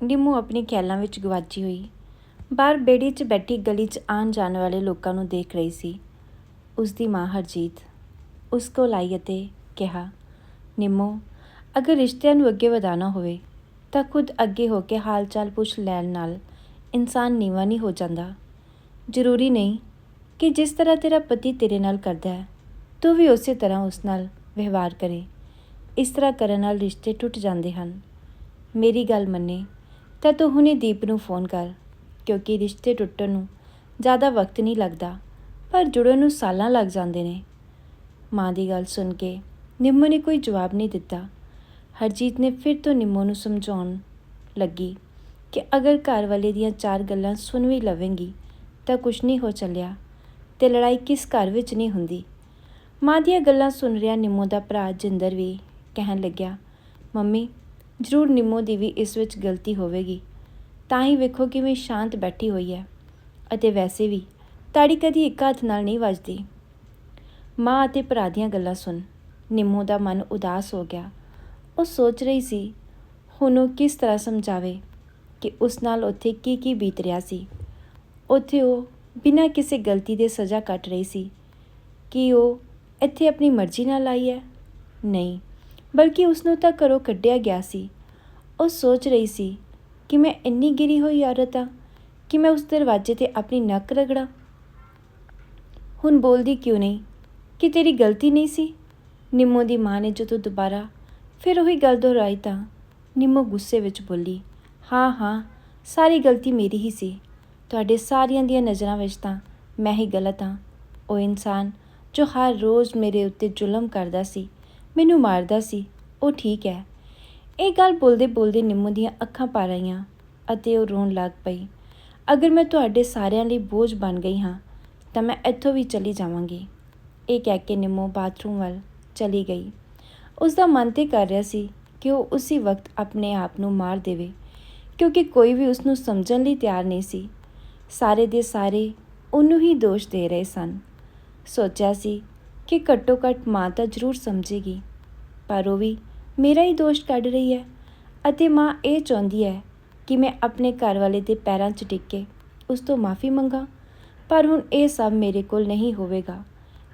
ਨਿੰਮੂ ਆਪਣੀ ਖਿਆਲਾਂ ਵਿੱਚ ਗਵਾਚੀ ਹੋਈ। ਬਾਹਰ ਬੇੜੀ 'ਚ ਬੈਠੀ ਗਲੀ 'ਚ ਆਉਣ ਜਾਣ ਵਾਲੇ ਲੋਕਾਂ ਨੂੰ ਦੇਖ ਰਹੀ ਸੀ। ਉਸ ਦੀ ਮਾਂ ਹਰਜੀਤ ਉਸ ਕੋਲ ਆਈ ਅਤੇ ਕਿਹਾ, ਨਿੰਮੋ, ਅਗਰ ਰਿਸ਼ਤਿਆਂ ਨੂੰ ਅੱਗੇ ਵਧਾਉਣਾ ਹੋਵੇ, ਤਾਂ ਖੁਦ ਅੱਗੇ ਹੋ ਕੇ ਹਾਲ ਚਾਲ ਪੁੱਛ ਲੈਣ ਨਾਲ ਇਨਸਾਨ ਨੀਵਾਂ ਨਹੀਂ ਹੋ ਜਾਂਦਾ। ਜ਼ਰੂਰੀ ਨਹੀਂ ਕਿ ਜਿਸ ਤਰ੍ਹਾਂ ਤੇਰਾ ਪਤੀ ਤੇਰੇ ਨਾਲ ਕਰਦਾ ਹੈ, ਤੂੰ ਵੀ ਉਸੇ ਤਰ੍ਹਾਂ ਉਸ ਨਾਲ ਵਿਵਹਾਰ ਕਰੇ। ਇਸ ਤਰ੍ਹਾਂ ਕਰਨ ਨਾਲ ਰਿਸ਼ਤੇ ਟੁੱਟ ਜਾਂਦੇ ਹਨ। ਮੇਰੀ ਗੱਲ ਮੰਨੇ ਤਾਂ ਤੂੰ ਹੁਣੇ ਦੀਪ ਨੂੰ ਫੋਨ ਕਰ, ਕਿਉਂਕਿ ਰਿਸ਼ਤੇ ਟੁੱਟਣ ਨੂੰ ਜ਼ਿਆਦਾ ਵਕਤ ਨਹੀਂ ਲੱਗਦਾ, ਪਰ ਜੁੜਨ ਨੂੰ ਸਾਲਾਂ ਲੱਗ ਜਾਂਦੇ ਨੇ। ਮਾਂ ਦੀ ਗੱਲ ਸੁਣ ਕੇ ਨਿੰਮੋ ਨੇ ਕੋਈ ਜਵਾਬ ਨਹੀਂ ਦਿੱਤਾ। ਹਰਜੀਤ ਨੇ ਫਿਰ ਤੋਂ ਨਿੰਮੋ ਨੂੰ ਸਮਝਾਉਣ ਲੱਗੀ ਕਿ ਅਗਰ ਘਰ ਵਾਲੇ ਦੀਆਂ ਚਾਰ ਗੱਲਾਂ ਸੁਣ ਵੀ ਲਵੇਂਗੀ, ਤਾਂ ਕੁਝ ਨਹੀਂ ਹੋ ਚੱਲਿਆ ਤੇ ਲੜਾਈ ਕਿਸ ਘਰ ਵਿੱਚ ਨਹੀਂ ਹੁੰਦੀ। ਮਾਂ ਦੀਆਂ ਗੱਲਾਂ ਸੁਣ ਰਿਹਾ ਨਿੰਮੋ ਦਾ ਭਰਾ ਜਿੰਦਰ ਵੀ ਕਹਿਣ ਲੱਗਿਆ, ਮੰਮੀ ਜ਼ਰੂਰ ਨਿੰਮੋ ਦੀ ਵੀ ਇਸ ਵਿੱਚ ਗਲਤੀ ਹੋਵੇਗੀ। ਤਾਂ ਹੀ ਵੇਖੋ ਕਿਵੇਂ ਸ਼ਾਂਤ ਬੈਠੀ ਹੋਈ ਹੈ। ਅਤੇ ਵੈਸੇ ਵੀ, ਤਾੜੀ ਕਦੀ ਇੱਕ ਹੱਥ ਨਾਲ ਨਹੀਂ ਵੱਜਦੀ। ਮਾਂ ਅਤੇ ਭਰਾ ਦੀਆਂ ਗੱਲਾਂ ਸੁਣ, ਨਿੰਮੋ ਦਾ ਮਨ ਉਦਾਸ ਹੋ ਗਿਆ। ਉਹ ਸੋਚ ਰਹੀ ਸੀ, ਹੁਣ ਉਹ ਕਿਸ ਤਰ੍ਹਾਂ ਸਮਝਾਵੇ ਕਿ ਉਸ ਨਾਲ ਉੱਥੇ ਕੀ ਕੀ ਬੀਤ ਰਿਹਾ ਸੀ। ਉੱਥੇ ਉਹ ਬਿਨਾਂ ਕਿਸੇ ਗਲਤੀ ਦੇ ਸਜ਼ਾ ਕੱਟ ਰਹੀ ਸੀ ਕਿ ਉਹ ਇੱਥੇ ਆਪਣੀ ਮਰਜ਼ੀ ਨਾਲ ਆਈ ਹੈ। ਨਹੀਂ, ਬਲਕਿ ਉਸ ਨੂੰ ਤਾਂ ਘਰੋਂ ਕੱਢਿਆ ਗਿਆ ਸੀ। ਉਹ ਸੋਚ ਰਹੀ ਸੀ ਕਿ ਮੈਂ ਇੰਨੀ ਗਿਰੀ ਹੋਈ ਔਰਤ ਆ ਕਿ ਮੈਂ ਉਸ ਦਰਵਾਜ਼ੇ ਤੇ ਆਪਣੀ ਨੱਕ ਰਗੜਾ। ਹੁਣ ਬੋਲਦੀ ਕਿਉਂ ਨਹੀਂ? ਕਿ ਤੇਰੀ ਗਲਤੀ ਨਹੀਂ ਸੀ? ਨਿੰਮੋ ਦੀ ਮਾਂ ਨੇ ਜਦੋਂ ਦੁਬਾਰਾ ਫਿਰ ਉਹੀ ਗੱਲ ਦੁਹਰਾਈ ਤਾਂ ਨਿੰਮੋ ਗੁੱਸੇ ਵਿੱਚ ਬੋਲੀ, ਹਾਂ ਹਾਂ, ਸਾਰੀ ਗਲਤੀ ਮੇਰੀ ਹੀ ਸੀ। ਤੁਹਾਡੇ ਸਾਰਿਆਂ ਦੀਆਂ ਨਜ਼ਰਾਂ ਵਿੱਚ ਤਾਂ ਮੈਂ ਹੀ ਗਲਤ ਹਾਂ। ਉਹ ਇਨਸਾਨ ਜੋ ਹਰ ਰੋਜ਼ ਮੇਰੇ ਉੱਤੇ ਜ਼ੁਲਮ ਕਰਦਾ ਸੀ, ਮੈਨੂੰ ਮਾਰਦਾ ਸੀ, ਉਹ ਠੀਕ ਹੈ। ਇਹ ਗੱਲ ਬੋਲਦੇ ਬੋਲਦੇ ਨਿੰਮੋ ਦੀਆਂ ਅੱਖਾਂ ਭਰ ਆਈਆਂ ਅਤੇ ਉਹ ਰੋਣ ਲੱਗ ਪਈ। ਅਗਰ ਮੈਂ ਤੁਹਾਡੇ ਸਾਰਿਆਂ ਲਈ ਬੋਝ ਬਣ ਗਈ ਹਾਂ, ਤਾਂ ਮੈਂ ਇੱਥੋਂ ਵੀ ਚਲੀ ਜਾਵਾਂਗੀ। ਇਹ ਕਹਿ ਕੇ ਨਿੰਮੋ ਬਾਥਰੂਮ ਵੱਲ ਚਲੀ ਗਈ। ਉਸ ਦਾ ਮਨ ਤੇ ਕਰ ਰਿਹਾ ਸੀ ਕਿ ਉਹ ਉਸੇ ਵਕਤ ਆਪਣੇ ਆਪ ਨੂੰ ਮਾਰ ਦੇਵੇ, ਕਿਉਂਕਿ ਕੋਈ ਵੀ ਉਸ ਨੂੰ ਸਮਝਣ ਲਈ ਤਿਆਰ ਨਹੀਂ ਸੀ। ਸਾਰੇ ਦੇ ਸਾਰੇ ਉਹਨੂੰ ਹੀ ਦੋਸ਼ ਦੇ ਰਹੇ ਸਨ। ਸੋਚਿਆ ਸੀ ਕਿ ਘੱਟੋ ਘੱਟ ਮਾਂ ਤਾਂ ਜ਼ਰੂਰ ਸਮਝੇਗੀ, ਪਰ ਉਹ ਵੀ ਮੇਰਾ ਹੀ ਦੋਸ਼ ਕੱਢ ਰਹੀ ਹੈ ਅਤੇ ਮਾਂ ਇਹ ਚਾਹੁੰਦੀ ਹੈ ਕਿ ਮੈਂ ਆਪਣੇ ਘਰ ਵਾਲੇ ਦੇ ਪੈਰਾਂ 'ਚ ਟਿਕ ਕੇ ਉਸ ਤੋਂ ਮਾਫੀ ਮੰਗਾ, ਪਰ ਹੁਣ ਇਹ ਸਭ ਮੇਰੇ ਕੋਲ ਨਹੀਂ ਹੋਵੇਗਾ।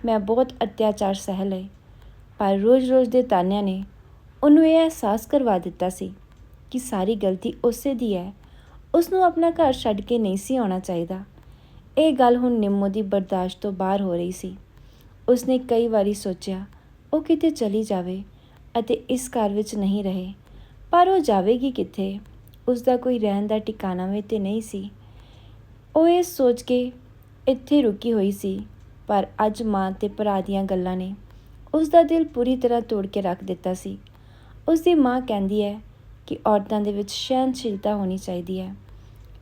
ਮੈਂ ਬਹੁਤ ਅਤਿਆਚਾਰ ਸਹਿ ਲਏ ਪਰ ਰੋਜ਼-ਰੋਜ਼ ਦੇ ਤਾਨਿਆਂ ਨੇ ਉਹਨੂੰ ਇਹ ਅਹਿਸਾਸ ਕਰਵਾ ਦਿੱਤਾ ਸੀ ਕਿ ਸਾਰੀ ਗਲਤੀ ਉਸੇ ਦੀ ਹੈ। ਉਸ ਨੂੰ ਆਪਣਾ ਘਰ ਛੱਡ ਕੇ ਨਹੀਂ ਸੀ ਆਉਣਾ ਚਾਹੀਦਾ। ਇਹ ਗੱਲ ਹੁਣ ਨਿੰਮੋ ਦੀ ਬਰਦਾਸ਼ਤ ਤੋਂ ਬਾਹਰ ਹੋ ਰਹੀ ਸੀ। ਉਸਨੇ ਕਈ ਵਾਰੀ ਸੋਚਿਆ, ਉਹ ਕਿਤੇ ਚਲੀ ਜਾਵੇ ਅਤੇ ਇਸ ਘਰ ਵਿੱਚ ਨਹੀਂ ਰਹੇ। ਪਰ ਉਹ ਜਾਵੇਗੀ ਕਿੱਥੇ? ਉਸ ਦਾ ਕੋਈ ਰਹਿਣ ਦਾ ਟਿਕਾਣਾ ਵੀ ਤੇ ਨਹੀਂ ਸੀ। ਉਹ ਇਹ ਸੋਚ ਕੇ ਇੱਥੇ ਰੁਕੀ ਹੋਈ ਸੀ, ਪਰ ਅੱਜ ਮਾਂ ਤੇ ਭਰਾ ਦੀਆਂ ਗੱਲਾਂ ਨੇ ਉਸ ਦਾ ਦਿਲ ਪੂਰੀ ਤਰ੍ਹਾਂ ਤੋੜ ਕੇ ਰੱਖ ਦਿੱਤਾ ਸੀ। ਉਸ ਦੀ ਮਾਂ ਕਹਿੰਦੀ ਹੈ ਕਿ ਔਰਤਾਂ ਦੇ ਵਿੱਚ ਸਹਿਨਸ਼ੀਲਤਾ ਹੋਣੀ ਚਾਹੀਦੀ ਹੈ।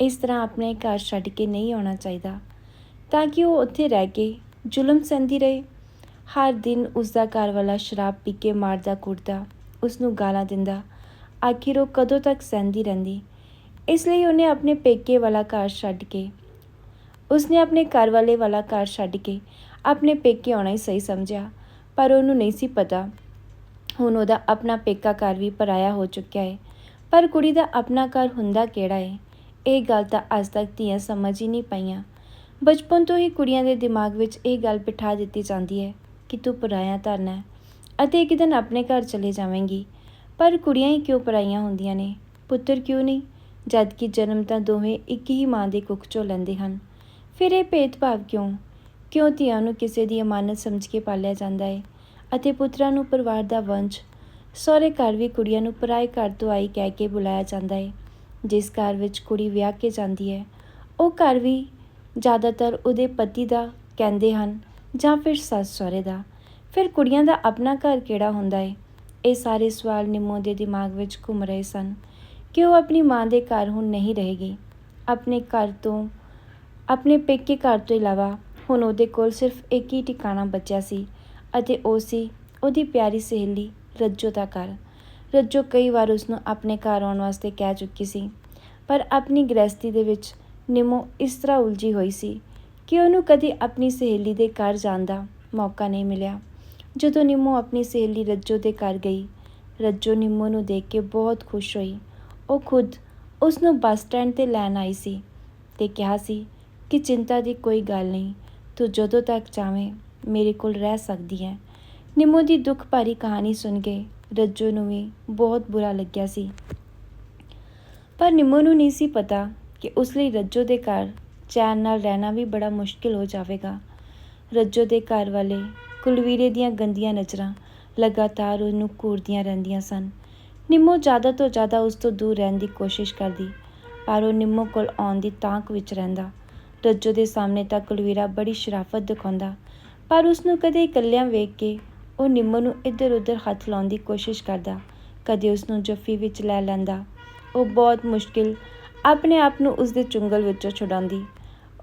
ਇਸ ਤਰ੍ਹਾਂ ਆਪਣੇ ਘਰ ਛੱਡ ਕੇ ਨਹੀਂ ਆਉਣਾ ਚਾਹੀਦਾ, ਤਾਂ ਕਿ ਉਹ ਉੱਥੇ ਰਹਿ ਕੇ ਜ਼ੁਲਮ ਸਹਿੰਦੀ ਰਹੇ। ਹਰ ਦਿਨ ਉਸ ਦਾ ਘਰ ਵਾਲਾ ਸ਼ਰਾਬ ਪੀ ਕੇ ਮਾਰਦਾ ਕੁੱਟਦਾ ਉਸ ਨੂੰ ਗਾਲਾਂ ਦਿੰਦਾ। ਆਖਿਰ ਉਹ ਕਦੋਂ ਤੱਕ ਸਹਿੰਦੀ ਰਹਿੰਦੀ? ਇਸ ਲਈ ਉਹਨੇ ਆਪਣੇ ਪੇਕੇ ਵਾਲਾ ਘਰ ਛੱਡ ਕੇ, ਉਸਨੇ ਆਪਣੇ ਘਰ ਵਾਲੇ ਵਾਲਾ ਘਰ ਛੱਡ ਕੇ ਆਪਣੇ ਪੇਕੇ ਆਉਣਾ ਹੀ ਸਹੀ ਸਮਝਿਆ, ਪਰ ਉਹਨੂੰ ਨਹੀਂ ਸੀ ਪਤਾ। ਹੁਣ ਉਹਦਾ ਆਪਣਾ ਪੇਕਾ ਘਰ ਵੀ ਪਰਾਇਆ ਹੋ ਚੁੱਕਿਆ ਹੈ ਪਰ ਕੁੜੀ ਦਾ ਆਪਣਾ ਘਰ ਹੁੰਦਾ ਕਿਹੜਾ ਹੈ ਇਹ ਗੱਲ ਤਾਂ ਅੱਜ ਤੱਕ ਧੀਆਂ ਸਮਝ ਹੀ ਨਹੀਂ ਪਾਈਆਂ। ਬਚਪਨ ਤੋਂ ਹੀ ਕੁੜੀਆਂ ਦੇ ਦਿਮਾਗ ਵਿੱਚ ਇਹ ਗੱਲ ਬਿਠਾ ਦਿੱਤੀ ਜਾਂਦੀ ਹੈ ਕਿ ਤੂੰ ਪਰਾਇਆ ਧਰਨਾ ਹੈ ਅਤੇ ਇੱਕ ਦਿਨ ਆਪਣੇ ਘਰ ਚਲੇ ਜਾਵੇਂਗੀ। ਪਰ ਕੁੜੀਆਂ ਹੀ ਕਿਉਂ ਪਰਾਈਆਂ ਹੁੰਦੀਆਂ ਨੇ? ਪੁੱਤਰ ਕਿਉਂ ਨਹੀਂ? ਜਦ ਕਿ ਜਨਮ ਤਾਂ ਦੋਵੇਂ ਇੱਕ ਹੀ ਮਾਂ ਦੇ ਕੁੱਖ ਚੋਂ ਲੈਂਦੇ ਹਨ। ਫਿਰ ਇਹ ਭੇਦਭਾਵ ਕਿਉਂ? ਕਿਉਂ ਧੀਆਂ ਨੂੰ ਕਿਸੇ ਦੀ ਅਮਾਨਤ ਸਮਝ ਕੇ ਪਾਲਿਆ ਜਾਂਦਾ ਹੈ ਅਤੇ ਪੁੱਤਰਾਂ ਨੂੰ ਪਰਿਵਾਰ ਦਾ ਵੰਸ਼, ਸਹੁਰੇ ਘਰ ਵੀ ਕੁੜੀਆਂ ਨੂੰ ਪਰਾਏ ਘਰ ਤੋਂ ਆਈ ਕਹਿ ਕੇ ਬੁਲਾਇਆ ਜਾਂਦਾ ਹੈ, ਜਿਸ ਘਰ ਵਿੱਚ ਕੁੜੀ ਵਿਆਹ ਕੇ ਜਾਂਦੀ ਹੈ। ਉਹ ਘਰ ਵੀ ਜ਼ਿਆਦਾਤਰ ਉਹਦੇ ਪਤੀ ਦਾ ਕਹਿੰਦੇ ਹਨ। ਜਾਂ ਫਿਰ ਸੱਸ ਸਹੁਰੇ ਦਾ? ਫਿਰ ਕੁੜੀਆਂ ਦਾ ਆਪਣਾ ਘਰ ਕਿਹੜਾ ਹੁੰਦਾ ਏ? ਇਹ ਸਾਰੇ ਸਵਾਲ ਨਿੰਮੋ ਦੇ ਦਿਮਾਗ ਵਿੱਚ ਘੁੰਮ ਰਹੇ ਸਨ। ਕਿ ਉਹ ਆਪਣੀ ਮਾਂ ਦੇ ਘਰ ਹੁਣ ਨਹੀਂ ਰਹੇਗੀ? ਆਪਣੇ ਘਰ ਤੋਂ, ਆਪਣੇ ਪੇਕੇ ਘਰ ਤੋਂ ਇਲਾਵਾ ਹੁਣ ਉਹਦੇ ਕੋਲ ਸਿਰਫ ਇੱਕ ਹੀ ਟਿਕਾਣਾ ਬਚਿਆ ਸੀ ਅਤੇ ਉਹ ਸੀ ਉਹਦੀ ਪਿਆਰੀ ਸਹੇਲੀ ਰੱਜੋ ਦਾ ਘਰ। ਰੱਜੋ ਕਈ ਵਾਰ ਉਸ ਨੂੰ ਆਪਣੇ ਘਰ ਆਉਣ ਵਾਸਤੇ ਕਹਿ ਚੁੱਕੀ ਸੀ, ਪਰ ਆਪਣੀ ਗ੍ਰਸਤੀ ਦੇ ਵਿੱਚ ਨਿੰਮੋ ਇਸ ਤਰ੍ਹਾਂ ਉਲਝੀ ਹੋਈ ਸੀ ਕਿ ਉਹਨੂੰ ਕਦੇ ਆਪਣੀ ਸਹੇਲੀ ਦੇ ਘਰ ਜਾਣ ਦਾ ਮੌਕਾ ਨਹੀਂ ਮਿਲਿਆ। ਜਦੋਂ ਨਿੰਮੋ ਆਪਣੀ ਸਹੇਲੀ ਰੱਜੋ ਦੇ ਘਰ ਗਈ, ਰੱਜੋ ਨਿੰਮੋ ਨੂੰ ਦੇਖ ਕੇ ਬਹੁਤ ਖੁਸ਼ ਹੋਈ। ਉਹ ਖੁਦ ਉਸ ਨੂੰ ਬੱਸ ਸਟੈਂਡ ਤੇ ਲੈਣ ਆਈ ਸੀ ਤੇ ਕਿਹਾ ਸੀ ਕਿ ਚਿੰਤਾ ਦੀ ਕੋਈ ਗੱਲ ਨਹੀਂ, ਤੂੰ ਜਦੋਂ ਤੱਕ ਚਾਵੇਂ ਮੇਰੇ ਕੋਲ ਰਹਿ ਸਕਦੀ ਹੈ। ਨਿੰਮੋ ਦੀ ਦੁੱਖ ਭਰੀ ਕਹਾਣੀ ਸੁਣ ਕੇ ਰੱਜੋ ਨੂੰ ਵੀ ਬਹੁਤ ਬੁਰਾ ਲੱਗਿਆ ਸੀ। ਪਰ ਨਿੰਮੋ ਨੂੰ ਨਹੀਂ ਸੀ ਪਤਾ ਕਿ ਉਸ ਲਈ ਰੱਜੋ ਦੇ ਘਰ ਚੈਨ ਨਾਲ ਰਹਿਣਾ ਵੀ ਬੜਾ ਮੁਸ਼ਕਿਲ ਹੋ ਜਾਵੇਗਾ। ਰੱਜੋ ਦੇ ਘਰ ਵਾਲੇ, ਕੁਲਵੀਰੇ ਦੀਆਂ ਗੰਦੀਆਂ ਨਜ਼ਰਾਂ ਲਗਾਤਾਰ ਉਹਨੂੰ ਘੂਰਦੀਆਂ ਰਹਿੰਦੀਆਂ ਸਨ। ਨਿੰਮੋ ਜ਼ਿਆਦਾ ਤੋਂ ਜ਼ਿਆਦਾ ਉਸ ਤੋਂ ਦੂਰ ਰਹਿਣ ਦੀ ਕੋਸ਼ਿਸ਼ ਕਰਦੀ, ਪਰ ਉਹ ਨਿੰਮੋ ਕੋਲ ਆਉਣ ਦੀ ਤਾਂਕ ਵਿੱਚ ਰਹਿੰਦਾ। ਰੱਜੋ ਦੇ ਸਾਹਮਣੇ ਤਾਂ ਕੁਲਵੀਰਾ ਬੜੀ ਸ਼ਰਾਫਤ ਦਿਖਾਉਂਦਾ, ਪਰ ਉਸ ਨੂੰ ਕਦੇ ਇਕੱਲਿਆਂ ਵੇਖ ਕੇ ਉਹ ਨਿੰਮੋ ਨੂੰ ਇੱਧਰ ਉੱਧਰ ਹੱਥ ਲਾਉਣ ਦੀ ਕੋਸ਼ਿਸ਼ ਕਰਦਾ। ਕਦੇ ਉਸ ਨੂੰ ਜੱਫੀ ਵਿੱਚ ਲੈ ਲੈਂਦਾ। ਉਹ ਬਹੁਤ ਮੁਸ਼ਕਿਲ ਆਪਣੇ ਆਪ ਨੂੰ ਉਸ ਦੇ ਚੁੰਗਲ ਵਿੱਚੋਂ ਛੁਡਾਉਂਦੀ।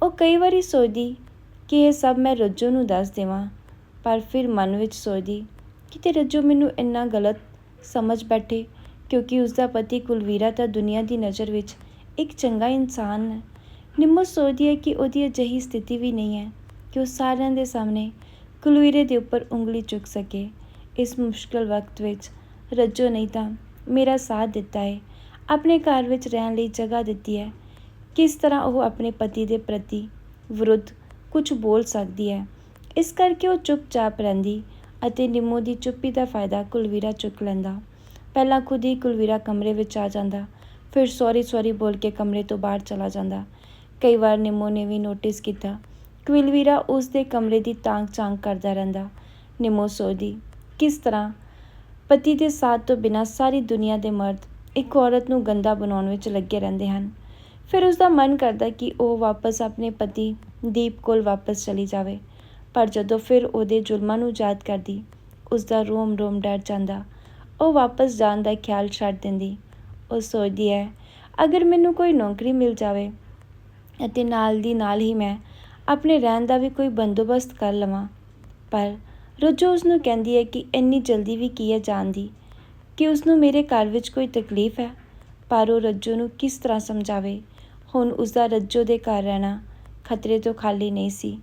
ਉਹ ਕਈ ਵਾਰੀ ਸੋਚਦੀ ਕਿ ਇਹ ਸਭ ਮੈਂ ਰੱਜੋ ਨੂੰ ਦੱਸ ਦੇਵਾਂ, ਪਰ ਫਿਰ ਮਨ ਵਿੱਚ ਸੋਚਦੀ ਕਿਤੇ ਰੱਜੋ ਮੈਨੂੰ ਇੰਨਾ ਗਲਤ ਸਮਝ ਬੈਠੇ, ਕਿਉਂਕਿ ਉਸ ਦਾ ਪਤੀ ਕੁਲਵੀਰਾ ਤਾਂ ਦੁਨੀਆ ਦੀ ਨਜ਼ਰ ਵਿੱਚ ਇੱਕ ਚੰਗਾ ਇਨਸਾਨ ਹੈ। ਨਿੰਮੋ ਸੋਚਦੀ ਹੈ ਕਿ ਉਹਦੀ ਅਜਿਹੀ ਸਥਿਤੀ ਵੀ ਨਹੀਂ ਹੈ ਕਿ ਉਹ ਸਾਰਿਆਂ ਦੇ ਸਾਹਮਣੇ ਕੁਲਵੀਰੇ ਦੇ ਉੱਪਰ ਉਂਗਲੀ ਚੁੱਕ ਸਕੇ। ਇਸ ਮੁਸ਼ਕਲ ਵਕਤ ਵਿੱਚ ਰੱਜੋ ਨਹੀਂ ਤਾਂ ਮੇਰਾ ਸਾਥ ਦਿੱਤਾ ਹੈ। ਆਪਣੇ ਘਰ ਵਿੱਚ ਰਹਿਣ ਲਈ ਜਗ੍ਹਾ ਦਿੱਤੀ ਹੈ। ਕਿਸ ਤਰ੍ਹਾਂ ਉਹ ਆਪਣੇ ਪਤੀ ਦੇ ਪ੍ਰਤੀ ਵਿਰੁੱਧ ਕੁਝ ਬੋਲ ਸਕਦੀ ਹੈ? ਇਸ ਕਰਕੇ ਉਹ ਚੁੱਪਚਾਪ ਰਹਿੰਦੀ ਅਤੇ ਨਿੰਮੋ ਦੀ ਚੁੱਪੀ ਦਾ ਫਾਇਦਾ ਕੁਲਵੀਰਾ ਚੁੱਕ ਲੈਂਦਾ। ਪਹਿਲਾਂ ਖੁਦ ਹੀ ਕੁਲਵੀਰਾ ਕਮਰੇ ਵਿੱਚ ਆ ਜਾਂਦਾ, ਫਿਰ ਸੌਰੀ ਸੌਰੀ ਬੋਲ ਕੇ ਕਮਰੇ ਤੋਂ ਬਾਹਰ ਚਲਾ ਜਾਂਦਾ। ਕਈ ਵਾਰ ਨਿੰਮੋ ਨੇ ਵੀ ਨੋਟਿਸ ਕੀਤਾ, ਕੁਲਵੀਰਾ ਉਸ ਦੇ ਕਮਰੇ ਦੀ ਤਾਂਗ ਚਾਂਗ ਕਰਦਾ ਰਹਿੰਦਾ। ਨਿੰਮੋ ਸੋਚਦੀ, ਕਿਸ ਤਰ੍ਹਾਂ ਪਤੀ ਦੇ ਸਾਥ ਤੋਂ ਬਿਨਾਂ ਸਾਰੀ ਦੁਨੀਆ ਦੇ ਮਰਦ ਇੱਕ ਔਰਤ ਨੂੰ ਗੰਦਾ ਬਣਾਉਣ ਵਿੱਚ ਲੱਗੇ ਰਹਿੰਦੇ ਹਨ? ਫਿਰ ਉਸ ਦਾ ਮਨ ਕਰਦਾ ਕਿ ਉਹ ਵਾਪਸ ਆਪਣੇ ਪਤੀ ਦੀਪ ਕੋਲ ਵਾਪਸ ਚਲੀ ਜਾਵੇ। ਪਰ ਜਦੋਂ ਫਿਰ ਉਹਦੇ ਜ਼ੁਲਮਾਂ ਨੂੰ ਯਾਦ ਕਰਦੀ ਉਸ ਦਾ ਰੋਮ ਰੋਮ ਡਰ ਜਾਂਦਾ। ਉਹ ਵਾਪਸ ਜਾਣ ਦਾ ਖਿਆਲ ਛੱਡ ਦਿੰਦੀ। ਉਹ ਸੋਚਦੀ ਹੈ, ਅਗਰ ਮੈਨੂੰ ਕੋਈ ਨੌਕਰੀ ਮਿਲ ਜਾਵੇ ਅਤੇ ਨਾਲ ਦੀ ਨਾਲ ਹੀ ਮੈਂ ਆਪਣੇ ਰਹਿਣ ਦਾ ਵੀ ਕੋਈ ਬੰਦੋਬਸਤ ਕਰ ਲਵਾਂ। ਪਰ ਰੋਜੋ ਉਸ ਨੂੰ ਕਹਿੰਦੀ ਹੈ ਕਿ ਇੰਨੀ ਜਲਦੀ ਵੀ ਕੀ ਹੈ ਜਾਣ ਦੀ, ਕਿ ਉਸ ਨੂੰ ਮੇਰੇ ਘਰ ਵਿੱਚ ਕੋਈ ਤਕਲੀਫ ਹੈ। ਪਰ ਉਹ ਰੱਜੋ ਨੂੰ ਕਿਸ ਤਰ੍ਹਾਂ ਸਮਝਾਵੇ? ਹੁਣ ਉਸਦਾ ਰੱਜੋ ਦੇ ਘਰ ਰਹਿਣਾ ਖਤਰੇ ਤੋਂ ਖਾਲੀ ਨਹੀਂ ਸੀ।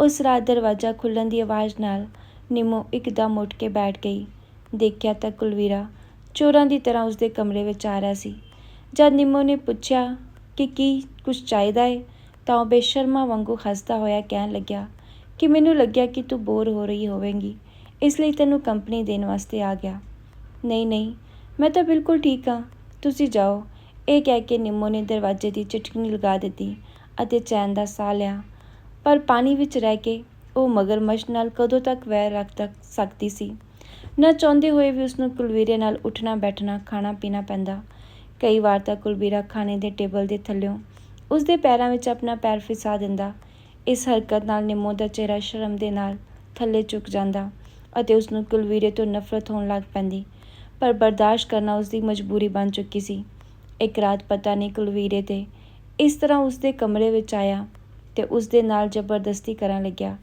ਉਸ ਰਾਤ ਦਰਵਾਜ਼ਾ ਖੁੱਲਣ ਦੀ ਆਵਾਜ਼ ਨਾਲ ਨਿੰਮੋ ਇੱਕਦਮ ਉੱਠ ਕੇ ਬੈਠ ਗਈ। ਦੇਖਿਆ ਤਾਂ ਕੁਲਵੀਰਾ ਚੋਰਾਂ ਦੀ ਤਰ੍ਹਾਂ ਉਸਦੇ ਕਮਰੇ ਵਿੱਚ ਆ ਰਿਹਾ ਸੀ। ਜਦ ਨਿੰਮੋ ਨੇ ਪੁੱਛਿਆ ਕਿ ਕੀ ਕੁਝ ਚਾਹੀਦਾ ਹੈ ਤਾਂ ਉਹ ਬੇਸ਼ਰਮਾ ਵਾਂਗੂ ਹੱਸਦਾ ਹੋਇਆ ਕਹਿਣ ਲੱਗਿਆ ਕਿ ਮੈਨੂੰ ਲੱਗਿਆ ਕਿ ਤੂੰ ਬੋਰ ਹੋ ਰਹੀ ਹੋਵੇਂਗੀ, ਇਸ ਲਈ ਤੈਨੂੰ ਕੰਪਨੀ ਦੇਣ ਵਾਸਤੇ ਆ ਗਿਆ। ਨਹੀਂ ਨਹੀਂ, ਮੈਂ ਤਾਂ ਬਿਲਕੁਲ ਠੀਕ ਹਾਂ, ਤੁਸੀਂ ਜਾਓ। ਇਹ ਕਹਿ ਕੇ ਨਿੰਮੋ ਨੇ ਦਰਵਾਜ਼ੇ ਦੀ ਚਟਕਣੀ ਲਗਾ ਦਿੱਤੀ ਅਤੇ ਚੈਨ ਦਾ ਸਾਹ ਲਿਆ। ਪਰ ਪਾਣੀ ਵਿੱਚ ਰਹਿ ਕੇ ਉਹ ਮਗਰਮੱਛ ਨਾਲ ਕਦੋਂ ਤੱਕ ਵੈਰ ਰੱਖ ਤੱਕ ਸਕਦੀ ਸੀ? ਨਾ ਚਾਹੁੰਦੇ ਹੋਏ ਵੀ ਉਸ ਨੂੰ ਕੁਲਵੀਰੇ ਨਾਲ ਉੱਠਣਾ, ਬੈਠਣਾ, ਖਾਣਾ, ਪੀਣਾ ਪੈਂਦਾ। ਕਈ ਵਾਰ ਤਾਂ ਕੁਲਵੀਰਾ ਖਾਣੇ ਦੇ ਟੇਬਲ ਦੇ ਥੱਲਿਓਂ ਉਸ ਦੇ ਪੈਰਾਂ ਵਿੱਚ ਆਪਣਾ ਪੈਰ ਫਿਸਾ ਦਿੰਦਾ। ਇਸ ਹਰਕਤ ਨਾਲ ਨਿੰਮੋ ਦਾ ਚਿਹਰਾ ਸ਼ਰਮ ਦੇ ਨਾਲ ਥੱਲੇ ਝੁਕ ਜਾਂਦਾ ਅਤੇ ਉਸ ਨੂੰ ਕੁਲਵੀਰੇ ਤੋਂ ਨਫ਼ਰਤ ਹੋਣ ਲੱਗ ਪੈਂਦੀ। ਪਰ ਬਰਦਾਸ਼ਤ ਕਰਨਾ ਉਸ ਦੀ ਮਜਬੂਰੀ ਬਣ ਚੁੱਕੀ ਸੀ। ਇੱਕ ਰਾਤ ਪਤਾ ਨਹੀਂ ਕੁਲਵੀਰੇ ਦੇ ਇਸ ਤਰ੍ਹਾਂ ਉਸ ਦੇ ਕਮਰੇ ਵਿੱਚ ਆਇਆ ਤੇ ਉਸ ਦੇ ਨਾਲ ਜ਼ਬਰਦਸਤੀ ਕਰਨ ਲੱਗਿਆ।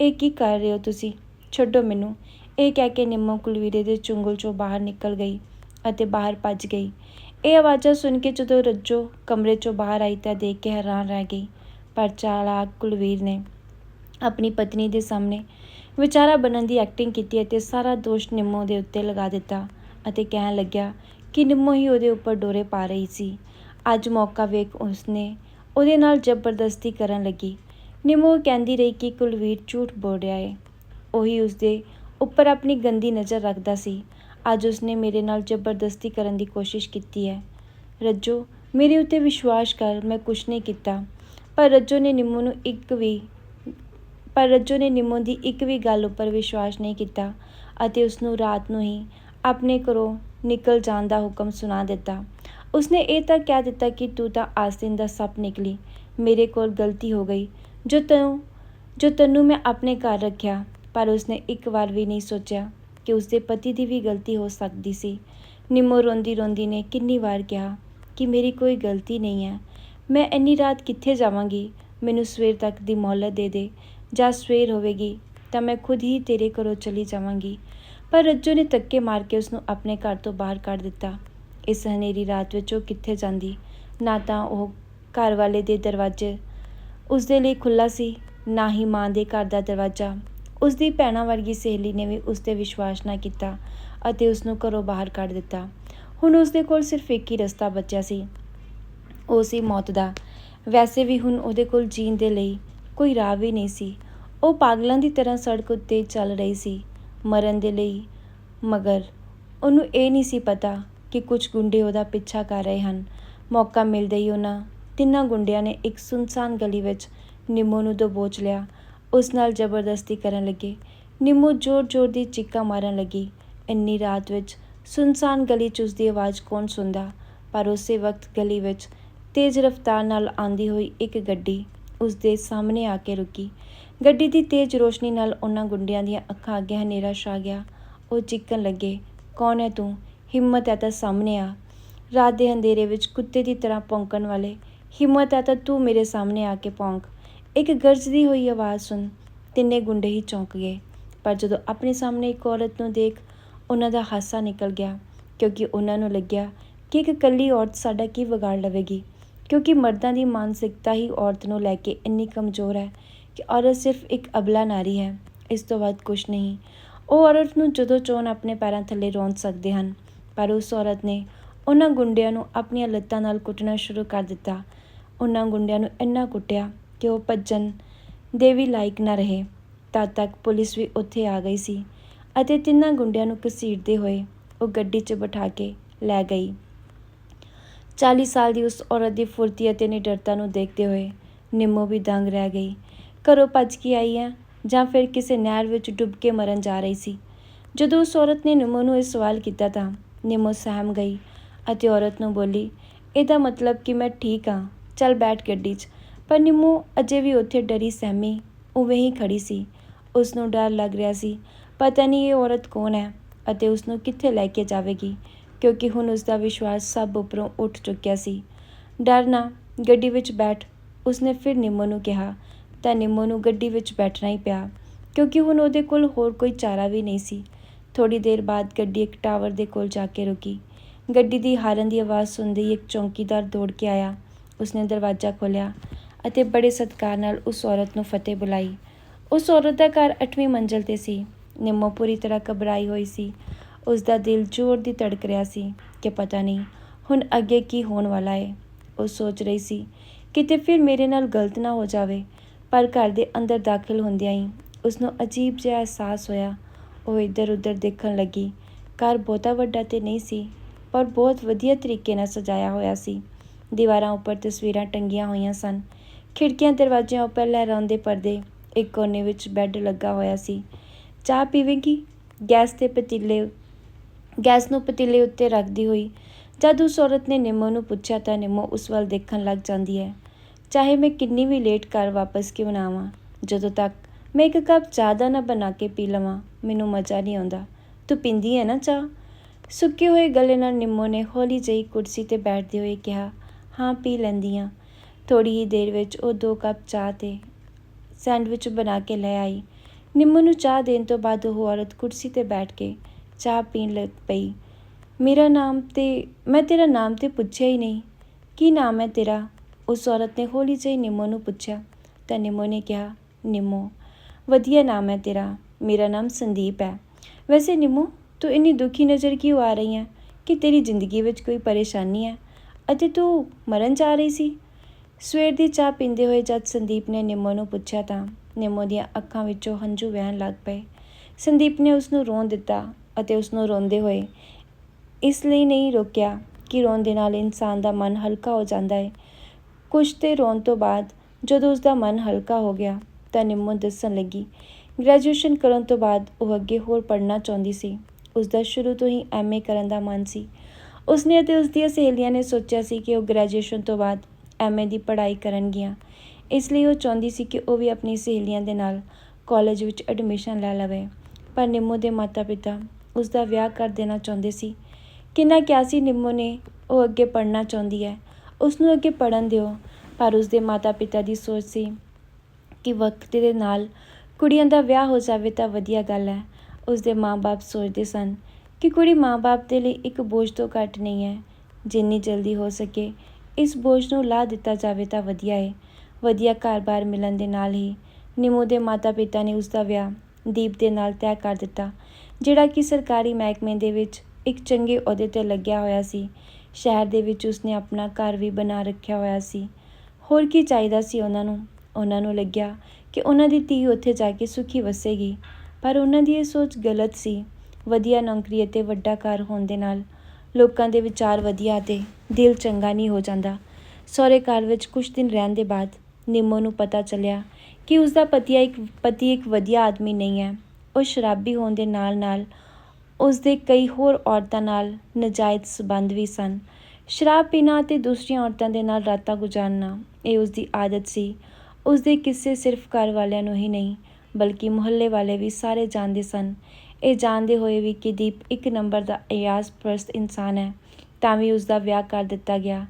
ਇਹ ਕੀ ਕਰ ਰਹੇ ਹੋ ਤੁਸੀਂ? ਛੱਡੋ ਮੈਨੂੰ। ਇਹ ਕਹਿ ਕੇ ਨਿੰਮੋ ਕੁਲਵੀਰੇ ਦੇ ਚੁੰਗਲ ਚੋਂ ਬਾਹਰ ਨਿਕਲ ਗਈ ਅਤੇ ਬਾਹਰ ਭੱਜ ਗਈ। ਇਹ ਆਵਾਜ਼ਾਂ ਸੁਣ ਕੇ ਜਦੋਂ ਰੱਜੋ ਕਮਰੇ ਚੋਂ ਬਾਹਰ ਆਈ ਤਾਂ ਦੇਖ ਕੇ ਹੈਰਾਨ ਰਹਿ ਗਈ। ਪਰ ਚਾਲਾਕ ਕੁਲਵੀਰ ਨੇ ਆਪਣੀ ਪਤਨੀ ਦੇ ਸਾਹਮਣੇ ਵਿਚਾਰਾ ਬਣਨ ਦੀ ਐਕਟਿੰਗ ਕੀਤੀ ਅਤੇ ਸਾਰਾ ਦੋਸ਼ ਨਿੰਮੋ ਦੇ ਉੱਤੇ ਲਗਾ ਦਿੱਤਾ ਅਤੇ ਕਹਿਣ ਲੱਗਿਆ ਕਿ ਨਿੰਮੋ ਹੀ ਉਹਦੇ ਉੱਪਰ ਡੋਰੇ ਪਾ ਰਹੀ ਸੀ। ਅੱਜ ਮੌਕਾ ਵੇਖ ਉਸਨੇ ਉਹਦੇ ਨਾਲ ਜ਼ਬਰਦਸਤੀ ਕਰਨ ਲੱਗੀ। ਨਿੰਮੋ ਕਹਿੰਦੀ ਰਹੀ ਕਿ ਕੁਲਵੀਰ ਝੂਠ ਬੋਲ ਰਿਹਾ ਹੈ ਉਹੀ ਉਸਦੇ ਉੱਪਰ ਆਪਣੀ ਗੰਦੀ ਨਜ਼ਰ ਰੱਖਦਾ ਸੀ। ਅੱਜ ਉਸਨੇ ਮੇਰੇ ਨਾਲ ਜ਼ਬਰਦਸਤੀ ਕਰਨ ਦੀ ਕੋਸ਼ਿਸ਼ ਕੀਤੀ ਹੈ। ਰੱਜੋ, ਮੇਰੇ ਉੱਤੇ ਵਿਸ਼ਵਾਸ ਕਰ, ਮੈਂ ਕੁਝ ਨਹੀਂ ਕੀਤਾ। ਪਰ ਰੱਜੋ ਨੇ ਨਿੰਮੋ ਨੂੰ ਇੱਕ ਵੀ, ਪਰ ਰੱਜੋ ਨੇ ਨਿੰਮੋ ਦੀ ਇੱਕ ਵੀ ਗੱਲ ਉੱਪਰ ਵਿਸ਼ਵਾਸ ਨਹੀਂ ਕੀਤਾ ਅਤੇ ਉਸ ਨੂੰ ਰਾਤ ਨੂੰ ਹੀ ਆਪਣੇ ਘਰੋਂ ਨਿਕਲ ਜਾਣ ਦਾ ਹੁਕਮ ਸੁਣਾ ਦਿੱਤਾ। ਉਸਨੇ ਇਹ ਤਾਂ ਕਹਿ ਦਿੱਤਾ ਕਿ ਤੂੰ ਤਾਂ ਆਸਤਿਨ ਦਾ ਸੱਪ ਨਿਕਲੀ। ਮੇਰੇ ਕੋਲ ਗਲਤੀ ਹੋ ਗਈ। ਜੋ ਤੈਨੂੰ ਜੋ ਤੈਨੂੰ ਮੈਂ ਆਪਣੇ ਘਰ ਰੱਖਿਆ, ਪਰ ਉਸਨੇ ਇੱਕ ਵਾਰ ਵੀ ਨਹੀਂ ਸੋਚਿਆ ਕਿ ਉਸਦੇ ਪਤੀ ਦੀ ਵੀ ਗਲਤੀ ਹੋ ਸਕਦੀ ਸੀ। ਨਿੰਮੋ ਰੋਂਦੀ ਰੋਂਦੀ ਨੇ ਕਿੰਨੀ ਵਾਰ ਕਿਹਾ ਕਿ ਮੇਰੀ ਕੋਈ ਗਲਤੀ ਨਹੀਂ ਹੈ। ਮੈਂ ਇੰਨੀ ਰਾਤ ਕਿੱਥੇ ਜਾਵਾਂਗੀ? ਮੈਨੂੰ ਸਵੇਰ ਤੱਕ ਦੀ ਮੌਲਤ ਦੇ ਦੇ। ਜਾਂ ਸਵੇਰ ਹੋਵੇਗੀ ਤਾਂ ਮੈਂ ਖੁਦ ਹੀ ਤੇਰੇ ਘਰੋਂ ਚਲੀ ਜਾਵਾਂਗੀ। ਪਰ ਰੱਜੋ ਨੇ ਧੱਕੇ ਮਾਰ ਕੇ ਉਸ ਨੂੰ ਆਪਣੇ ਘਰ ਤੋਂ ਬਾਹਰ ਕੱਢ ਦਿੱਤਾ। ਇਸ ਹਨੇਰੀ ਰਾਤ ਵਿੱਚ ਉਹ ਕਿੱਥੇ ਜਾਂਦੀ? ਨਾ ਤਾਂ ਉਹ ਘਰ ਵਾਲੇ ਦੇ ਦਰਵਾਜ਼ੇ ਉਸ ਦੇ ਲਈ ਖੁੱਲਾ ਸੀ, ਨਾ ਹੀ ਮਾਂ ਦੇ ਘਰ ਦਾ ਦਰਵਾਜ਼ਾ। ਉਸ ਦੀ ਭੈਣਾਂ ਵਰਗੀ ਸਹੇਲੀ ਨੇ ਵੀ ਉਸ ਤੇ ਵਿਸ਼ਵਾਸ ਨਾ ਕੀਤਾ ਅਤੇ ਉਸ ਨੂੰ ਘਰੋਂ ਬਾਹਰ ਕੱਢ ਦਿੱਤਾ। ਹੁਣ ਉਸ ਦੇ ਕੋਲ ਸਿਰਫ ਇੱਕ ਹੀ ਰਸਤਾ ਬਚਿਆ ਸੀ। ਉਹ ਸੀ ਮੌਤ ਦਾ। ਵੈਸੇ ਵੀ ਹੁਣ ਉਹਦੇ ਕੋਲ ਜੀਣ ਦੇ ਲਈ ਕੋਈ ਰਾਹ ਵੀ ਨਹੀਂ ਸੀ। ਉਹ ਪਾਗਲਾਂ ਦੀ ਤਰ੍ਹਾਂ ਸੜਕ ਉੱਤੇ ਚੱਲ ਰਹੀ ਸੀ। ਮਰਨ ਦੇ ਲਈ। ਮਗਰ ਉਹਨੂੰ ਇਹ ਨਹੀਂ ਸੀ ਪਤਾ ਕਿ ਕੁਝ ਗੁੰਡੇ ਉਹਦਾ ਪਿੱਛਾ ਕਰ ਰਹੇ ਹਨ। ਮੌਕਾ ਮਿਲਦੇ ਹੀ ਉਹਨਾਂ ਤਿੰਨਾਂ ਗੁੰਡਿਆਂ ਨੇ ਇੱਕ ਸੁਨਸਾਨ ਗਲੀ ਵਿੱਚ ਨਿੰਮੋ ਨੂੰ ਦਬੋਚ ਲਿਆ। ਉਸ ਨਾਲ ਜ਼ਬਰਦਸਤੀ ਕਰਨ ਲੱਗੇ। ਨਿੰਮੋ ਜ਼ੋਰ-ਜ਼ੋਰ ਦੀ ਚੀਕਾਂ ਮਾਰਨ ਲੱਗੀ। ਇੰਨੀ ਰਾਤ ਵਿੱਚ ਸੁਨਸਾਨ ਗਲੀ 'ਚ ਉਸਦੀ ਆਵਾਜ਼ ਕੌਣ ਸੁਣਦਾ? ਪਰ ਉਸੇ ਵਕਤ ਗਲੀ ਵਿੱਚ ਤੇਜ਼ ਰਫ਼ਤਾਰ ਨਾਲ ਆਂਦੀ ਹੋਈ ਇੱਕ ਗੱਡੀ ਉਸ ਦੇ ਸਾਹਮਣੇ ਆ ਕੇ ਰੁਕੀ। ਗੱਡੀ ਦੀ ਤੇਜ਼ ਰੋਸ਼ਨੀ ਨਾਲ ਉਹਨਾਂ ਗੁੰਡਿਆਂ ਦੀਆਂ ਅੱਖਾਂ ਅੱਗੇ ਹਨੇਰਾ ਛਾ ਗਿਆ। ਉਹ ਚਿੱਕਣ ਲੱਗੇ। ਕੌਣ ਹੈ ਤੂੰ? ਹਿੰਮਤ ਹੈ ਤਾਂ ਸਾਹਮਣੇ ਆ। ਰਾਤ ਦੇ ਅੰਧੇਰੇ ਵਿੱਚ ਕੁੱਤੇ ਦੀ ਤਰ੍ਹਾਂ ਭੌਂਕਣ ਵਾਲੇ। ਹਿੰਮਤ ਹੈ ਤਾਂ ਤੂੰ ਮੇਰੇ ਸਾਹਮਣੇ ਆ ਕੇ ਭੌਂਕ। ਇੱਕ ਗਰਜਦੀ ਹੋਈ ਆਵਾਜ਼ ਸੁਣ ਤਿੰਨੇ ਗੁੰਡੇ ਹੀ ਚੌਂਕ ਗਏ। ਪਰ ਜਦੋਂ ਆਪਣੇ ਸਾਹਮਣੇ ਇੱਕ ਔਰਤ ਨੂੰ ਦੇਖ, ਉਹਨਾਂ ਦਾ ਹਾਸਾ ਨਿਕਲ ਗਿਆ। ਕਿਉਂਕਿ ਉਹਨਾਂ ਨੂੰ ਲੱਗਿਆ ਕਿ ਇੱਕ ਇਕੱਲੀ ਔਰਤ ਸਾਡਾ ਕੀ ਵਿਗਾੜ ਲਵੇਗੀ। ਕਿਉਂਕਿ ਮਰਦਾਂ ਦੀ ਮਾਨਸਿਕਤਾ ਹੀ ਔਰਤ ਨੂੰ ਲੈ ਕੇ ਇੰਨੀ ਕਮਜ਼ੋਰ ਹੈ ਕਿ ਔਰਤ ਸਿਰਫ ਇੱਕ ਅਬਲਾ ਨਾਰੀ ਹੈ, ਇਸ ਤੋਂ ਵੱਧ ਕੁਝ ਨਹੀਂ। ਉਹ ਔਰਤ ਨੂੰ ਜਦੋਂ ਚੋਣ ਆਪਣੇ ਪੈਰਾਂ ਥੱਲੇ ਰੋਂਦ ਸਕਦੇ ਹਨ, ਪਰ ਉਸ ਔਰਤ ਨੇ ਉਹਨਾਂ ਗੁੰਡਿਆਂ ਨੂੰ ਆਪਣੀਆਂ ਲੱਤਾਂ ਨਾਲ ਕੁੱਟਣਾ ਸ਼ੁਰੂ ਕਰ ਦਿੱਤਾ। ਉਹਨਾਂ ਗੁੰਡਿਆਂ ਨੂੰ ਇੰਨਾ ਕੁੱਟਿਆ ਕਿ ਉਹ ਭੱਜਣ ਦੇ ਵੀ ਲਾਇਕ ਨਾ ਰਹੇ। ਤਦ ਤੱਕ ਪੁਲਿਸ ਵੀ ਉੱਥੇ ਆ ਗਈ ਸੀ ਅਤੇ ਤਿੰਨਾਂ ਗੁੰਡਿਆਂ ਨੂੰ ਘਸੀਟਦੇ ਹੋਏ ਉਹ ਗੱਡੀ 'ਚ ਬਿਠਾ ਕੇ ਲੈ ਗਈ। 40 ਸਾਲ ਦੀ ਉਸ ਔਰਤ ਦੀ ਫੁਰਤੀ ਅਤੇ ਨਿਡਰਤਾ ਨੂੰ ਦੇਖਦੇ ਹੋਏ ਨਿੰਮੋ ਵੀ ਦੰਗ ਰਹਿ ਗਈ। ਘਰੋਂ ਭੱਜ ਕੇ ਆਈ ਹੈ ਜਾਂ ਫਿਰ ਕਿਸੇ ਨਹਿਰ ਵਿੱਚ ਡੁੱਬ ਕੇ ਮਰਨ ਜਾ ਰਹੀ ਸੀ। ਜਦੋਂ ਉਸ ਔਰਤ ਨੇ ਨਿੰਮੋ ਨੂੰ ਇਹ ਸਵਾਲ ਕੀਤਾ ਤਾਂ ਨਿੰਮੋ ਸਹਿਮ ਗਈ ਅਤੇ ਔਰਤ ਨੂੰ ਬੋਲੀ, ਇਹਦਾ ਮਤਲਬ ਕਿ ਮੈਂ ਠੀਕ ਹਾਂ, ਚੱਲ ਬੈਠ ਗੱਡੀ 'ਚ। ਪਰ ਨਿੰਮੋ ਅਜੇ ਵੀ ਉੱਥੇ ਡਰੀ ਸਹਿਮੀ ਉਵੇਂ ਹੀ ਖੜੀ ਸੀ। ਉਸ ਨੂੰ ਡਰ ਲੱਗ ਰਿਹਾ ਸੀ, ਪਤਾ ਨਹੀਂ ਇਹ ਔਰਤ ਕੌਣ ਹੈ ਅਤੇ ਉਸ ਨੂੰ ਕਿੱਥੇ ਲੈ ਕੇ ਜਾਵੇਗੀ? ਕਿਉਂਕਿ ਹੁਣ ਉਸ ਦਾ ਵਿਸ਼ਵਾਸ ਸਭ ਉੱਪਰੋਂ ਉੱਠ ਚੁੱਕਿਆ ਸੀ। ਡਰ ਨਾ, ਗੱਡੀ ਵਿੱਚ ਬੈਠ, ਉਸਨੇ ਫਿਰ ਨਿੰਮੋ ਨੂੰ ਕਿਹਾ। ਤਾਂ ਨਿੰਮੋ ਨੂੰ ਗੱਡੀ ਵਿੱਚ ਬੈਠਣਾ ਹੀ ਪਿਆ, ਕਿਉਂਕਿ ਹੁਣ ਉਹਦੇ ਕੋਲ ਹੋਰ ਕੋਈ ਚਾਰਾ ਵੀ ਨਹੀਂ ਸੀ। ਥੋੜੀ ਦੇਰ ਬਾਅਦ ਗੱਡੀ ਇੱਕ ਟਾਵਰ ਦੇ ਕੋਲ ਜਾ ਕੇ ਰੁਕੀ। ਗੱਡੀ ਦੀ ਹਾਰਨ ਦੀ ਆਵਾਜ਼ ਸੁਣਦੇ ਹੀ ਇੱਕ ਚੌਂਕੀਦਾਰ ਦੌੜ ਕੇ ਆਇਆ। ਉਸਨੇ ਦਰਵਾਜ਼ਾ ਖੋਲ੍ਹਿਆ ਅਤੇ ਬੜੇ ਸਤਿਕਾਰ ਨਾਲ ਉਸ ਔਰਤ ਨੂੰ ਫਤਿਹ ਬੁਲਾਈ। ਉਸ ਔਰਤ ਦਾ ਘਰ 8ਵੀਂ ਮੰਜ਼ਲ ਤੇ ਸੀ। ਨਿੰਮੋ ਪੂਰੀ ਤਰ੍ਹਾਂ ਘਬਰਾਈ ਹੋਈ ਸੀ। ਉਸ ਦਾ ਦਿਲ ਜ਼ੋਰ ਦੀ ਧੜਕ ਰਿਹਾ ਸੀ ਕਿ ਪਤਾ ਨਹੀਂ ਹੁਣ ਅੱਗੇ ਕੀ ਹੋਣ ਵਾਲਾ ਹੈ ਉਹ ਸੋਚ ਰਹੀ ਸੀ ਕਿਤੇ ਫਿਰ ਮੇਰੇ ਨਾਲ ਗਲਤ ਨਾ ਹੋ ਜਾਵੇ। ਪਰ ਘਰ ਦੇ ਅੰਦਰ ਦਾਖਲ ਹੁੰਦਿਆਂ ਹੀ ਉਸ ਨੂੰ ਅਜੀਬ ਜਿਹਾ ਅਹਿਸਾਸ ਹੋਇਆ। ਉਹ ਇੱਧਰ ਉੱਧਰ ਦੇਖਣ ਲੱਗੀ। ਘਰ ਬਹੁਤਾ ਵੱਡਾ ਤੇ ਨਹੀਂ ਸੀ, ਪਰ ਬਹੁਤ ਵਧੀਆ ਤਰੀਕੇ ਨਾਲ ਸਜਾਇਆ ਹੋਇਆ ਸੀ। ਦੀਵਾਰਾਂ ਉੱਪਰ ਤਸਵੀਰਾਂ ਟੰਗੀਆਂ ਹੋਈਆਂ ਸਨ। ਖਿੜਕੀਆਂ ਦਰਵਾਜ਼ਿਆਂ ਉੱਪਰ ਲਹਿਰਾਉਂਦੇ ਪਰਦੇ, ਇੱਕ ਕੋਨੇ ਵਿੱਚ ਬੈੱਡ ਲੱਗਾ ਹੋਇਆ ਸੀ। ਚਾਹ ਪੀਵੇਂਗੀ? ਗੈਸ ਤੇ ਪਤੀਲੇ, ਗੈਸ ਨੂੰ ਪਤੀਲੇ ਉੱਤੇ ਰੱਖਦੀ ਹੋਈ। ਜਦ ਉਸ ਔਰਤ ਨੇ ਨਿੰਮੋ ਨੂੰ ਪੁੱਛਿਆ ਤਾਂ ਨਿੰਮੋ ਉਸ ਵੱਲ ਦੇਖਣ ਲੱਗ ਜਾਂਦੀ ਹੈ। ਚਾਹੇ ਮੈਂ ਕਿੰਨੀ ਵੀ ਲੇਟ ਕਰ ਵਾਪਸ ਕਿਉਂ ਨਾ ਆਵਾਂ, ਜਦੋਂ ਤੱਕ ਮੈਂ ਇੱਕ ਕੱਪ ਚਾਹ ਦਾ ਨਾ ਬਣਾ ਕੇ ਪੀ ਲਵਾਂ, ਮੈਨੂੰ ਮਜ਼ਾ ਨਹੀਂ ਆਉਂਦਾ। ਤੂੰ ਪੀਂਦੀ ਹੈ ਨਾ ਚਾਹ? ਸੁੱਕੇ ਹੋਏ ਗਲੇ ਨਾਲ ਨਿੰਮੋ ਨੇ ਹੌਲੀ ਜਿਹੀ ਕੁਰਸੀ ਤੇ ਬੈਠਦੇ ਹੋਏ ਕਿਹਾ, ਹਾਂ, ਪੀ ਲੈਂਦੀ ਹਾਂ। ਥੋੜੀ ਹੀ ਦੇਰ ਵਿੱਚ ਉਹ ਦੋ ਕੱਪ ਚਾਹ ਤੇ ਸੈਂਡਵਿਚ ਬਣਾ ਕੇ ਲੈ ਆਈ। ਨਿੰਮੋ ਨੂੰ ਚਾਹ ਦੇਣ ਤੋਂ ਬਾਅਦ ਉਹ ਔਰਤ ਕੁਰਸੀ ਤੇ ਬੈਠ ਕੇ ਚਾਹ ਪੀਣ ਲੱਗ ਪਈ। ਮੇਰਾ ਨਾਮ ਤੇ, ਮੈਂ ਤੇਰਾ ਨਾਮ ਤੇ ਪੁੱਛਿਆ ਹੀ ਨਹੀਂ। ਕੀ ਨਾਮ ਹੈ ਤੇਰਾ? ਉਸ ਔਰਤ ਨੇ ਹੌਲੀ ਜਿਹੀ ਨਿੰਮੋ ਨੂੰ ਪੁੱਛਿਆ, ਤਾਂ ਨਿੰਮੋ ਨੇ ਕਿਹਾ, ਨਿੰਮੋ, ਵਧੀਆ ਨਾਮ ਹੈ ਤੇਰਾ, ਮੇਰਾ ਨਾਮ ਸੰਦੀਪ ਹੈ। ਵੈਸੇ ਨਿੰਮੋ, ਤੂੰ ਇੰਨੀ ਦੁਖੀ ਨਜ਼ਰ ਕਿਉਂ ਆ ਰਹੀ ਹੈ ਕਿ ਤੇਰੀ ਜ਼ਿੰਦਗੀ ਵਿੱਚ ਕੋਈ ਪਰੇਸ਼ਾਨੀ ਹੈ? ਅਤੇ ਤੂੰ ਮਰਨ ਜਾ ਰਹੀ ਸੀ? ਸਵੇਰ ਦੀ ਚਾਹ ਪੀਂਦੇ ਹੋਏ ਜਦ ਸੰਦੀਪ ਨੇ ਨਿੰਮੋ ਨੂੰ ਪੁੱਛਿਆ ਤਾਂ ਨਿੰਮੋ ਦੀਆਂ ਅੱਖਾਂ ਵਿੱਚੋਂ ਹੰਝੂ ਵਹਿਣ ਲੱਗ ਪਏ। ਸੰਦੀਪ ਨੇ ਉਸ ਨੂੰ ਰੋਣ ਦਿੱਤਾ ਅਤੇ ਉਸ ਨੂੰ ਰੋਂਦੇ ਹੋਏ ਇਸ ਲਈ ਨਹੀਂ ਰੋਕਿਆ ਕਿ ਰੋਣ ਦੇ ਨਾਲ ਇਨਸਾਨ ਦਾ ਮਨ ਹਲਕਾ ਹੋ ਜਾਂਦਾ ਹੈ। ਕੁਛ ਤੇ ਰੋਣ ਤੋਂ ਬਾਅਦ ਜਦੋਂ ਉਸ ਦਾ ਮਨ ਹਲਕਾ ਹੋ ਗਿਆ ਤਾਂ ਨਿੰਮੋ ਦੱਸਣ ਲੱਗੀ ਗ੍ਰੈਜੂਏਸ਼ਨ ਕਰਨ ਤੋਂ ਬਾਅਦ ਉਹ ਅੱਗੇ ਹੋਰ ਪੜ੍ਹਨਾ ਚਾਹੁੰਦੀ ਸੀ। ਉਸ ਦਾ ਸ਼ੁਰੂ ਤੋਂ ਹੀ ਐਮਏ ਕਰਨ ਦਾ ਮਨ ਸੀ। ਉਸਨੇ ਅਤੇ ਉਸ ਦੀਆਂ ਸਹੇਲੀਆਂ ਨੇ ਸੋਚਿਆ ਸੀ ਕਿ ਉਹ ਗ੍ਰੈਜੂਏਸ਼ਨ ਤੋਂ ਬਾਅਦ ਐਮਏ ਦੀ ਪੜ੍ਹਾਈ ਕਰਨਗੀਆਂ। ਇਸ ਲਈ ਉਹ ਚਾਹੁੰਦੀ ਸੀ ਕਿ ਉਹ ਵੀ ਆਪਣੀ ਸਹੇਲੀਆਂ ਦੇ ਨਾਲ ਕਾਲਜ ਵਿੱਚ ਐਡਮਿਸ਼ਨ ਲੈ ਲਵੇ। ਪਰ ਨਿੰਮੋ ਦੇ ਮਾਤਾ-ਪਿਤਾ ਉਸ ਦਾ ਵਿਆਹ ਕਰ ਦੇਣਾ ਚਾਹੁੰਦੇ ਸੀ। ਕਿੰਨਾ ਕਿਹਾ ਸੀ ਨਿੰਮੋ ਨੇ, ਉਹ ਅੱਗੇ ਪੜ੍ਹਨਾ ਚਾਹੁੰਦੀ ਹੈ। ਉਸ ਨੂੰ ਅੱਗੇ ਪੜ੍ਹਨ ਦਿਓ। ਪਰ ਉਸ ਦੇ ਮਾਤਾ-ਪਿਤਾ ਦੀ ਸੋਚ ਸੀ ਕਿ ਵਕਤ ਦੇ ਨਾਲ ਕੁੜੀਆਂ ਦਾ ਵਿਆਹ ਹੋ ਜਾਵੇ ਤਾਂ ਵਧੀਆ ਗੱਲ ਹੈ। ਉਸ ਦੇ ਮਾਪੇ ਸੋਚਦੇ ਸਨ ਕਿ ਕੁੜੀ ਮਾਪੇ ਦੇ ਲਈ ਇੱਕ ਬੋਝ ਤੋਂ ਘੱਟ ਨਹੀਂ ਹੈ। ਜਿੰਨੀ ਜਲਦੀ ਹੋ ਸਕੇ ਇਸ ਬੋਝ ਨੂੰ ਲਾ ਦਿੱਤਾ ਜਾਵੇ ਤਾਂ ਵਧੀਆ ਹੈ ਵਧੀਆ ਘਰ-ਬਾਰ ਮਿਲਣ ਦੇ ਨਾਲ ਹੀ ਨਿੰਮੋ ਦੇ ਮਾਤਾ-ਪਿਤਾ ਨੇ ਉਸ ਦਾ ਵਿਆਹ ਦੀਪ ਦੇ ਨਾਲ ਤੈਅ ਕਰ ਦਿੱਤਾ, ਜਿਹੜਾ ਕਿ ਸਰਕਾਰੀ ਮਹਿਕਮੇ ਦੇ ਵਿੱਚ ਇੱਕ ਚੰਗੇ ਅਹੁਦੇ ਤੇ ਲੱਗਿਆ ਹੋਇਆ ਸੀ। ਸ਼ਹਿਰ ਦੇ ਵਿੱਚ ਉਸਨੇ ਆਪਣਾ ਘਰ ਵੀ ਬਣਾ ਰੱਖਿਆ ਹੋਇਆ ਸੀ। ਹੋਰ ਕੀ ਚਾਹੀਦਾ ਸੀ ਉਹਨਾਂ ਨੂੰ? ਉਹਨਾਂ ਨੂੰ ਲੱਗਿਆ ਕਿ ਉਹਨਾਂ ਦੀ ਧੀ ਉੱਥੇ ਜਾ ਕੇ ਸੁਖੀ ਵਸੇਗੀ। ਪਰ ਉਹਨਾਂ ਦੀ ਇਹ ਸੋਚ ਗਲਤ ਸੀ। ਵਧੀਆ ਨੌਕਰੀ ਅਤੇ ਵੱਡਾ ਘਰ ਹੋਣ ਦੇ ਨਾਲ ਲੋਕਾਂ ਦੇ ਵਿਚਾਰ ਵਧੀਆ ਅਤੇ ਦਿਲ ਚੰਗਾ ਨਹੀਂ ਹੋ ਜਾਂਦਾ। ਸਹੁਰੇ ਘਰ ਵਿੱਚ ਕੁਝ ਦਿਨ ਰਹਿਣ ਦੇ ਬਾਅਦ ਨਿੰਮੋ ਨੂੰ ਪਤਾ ਚੱਲਿਆ ਕਿ ਉਸ ਦਾ ਪਤੀ ਇੱਕ ਪਤੀ ਇੱਕ ਵਧੀਆ ਆਦਮੀ ਨਹੀਂ ਹੈ। ਉਹ ਸ਼ਰਾਬੀ ਹੋਣ ਦੇ ਨਾਲ ਨਾਲ ਉਸ ਦੇ ਕਈ ਹੋਰ ਔਰਤਾਂ ਨਾਲ ਨਾਜਾਇਜ਼ ਸਬੰਧ ਵੀ ਸਨ। ਸ਼ਰਾਬ ਪੀਣਾ ਅਤੇ ਦੂਸਰੀਆਂ ਔਰਤਾਂ ਦੇ ਨਾਲ ਰਾਤਾਂ ਗੁਜ਼ਾਰਨਾ, ਇਹ ਉਸ ਦੀ ਆਦਤ ਸੀ। ਉਸ ਦੇ ਕਿੱਸੇ ਸਿਰਫ ਘਰ ਵਾਲਿਆਂ ਨੂੰ ਹੀ ਨਹੀਂ, ਬਲਕਿ ਮੁਹੱਲੇ ਵਾਲੇ ਵੀ ਸਾਰੇ ਜਾਣਦੇ ਸਨ। ਇਹ ਜਾਣਦੇ ਹੋਏ ਵੀ ਕਿ ਦੀਪ ਇੱਕ ਨੰਬਰ ਦਾ ਅਯਾਸ ਪ੍ਰਸਤ ਇਨਸਾਨ ਹੈ, ਤਾਂ ਵੀ ਉਸ ਦਾ ਵਿਆਹ ਕਰ ਦਿੱਤਾ ਗਿਆ।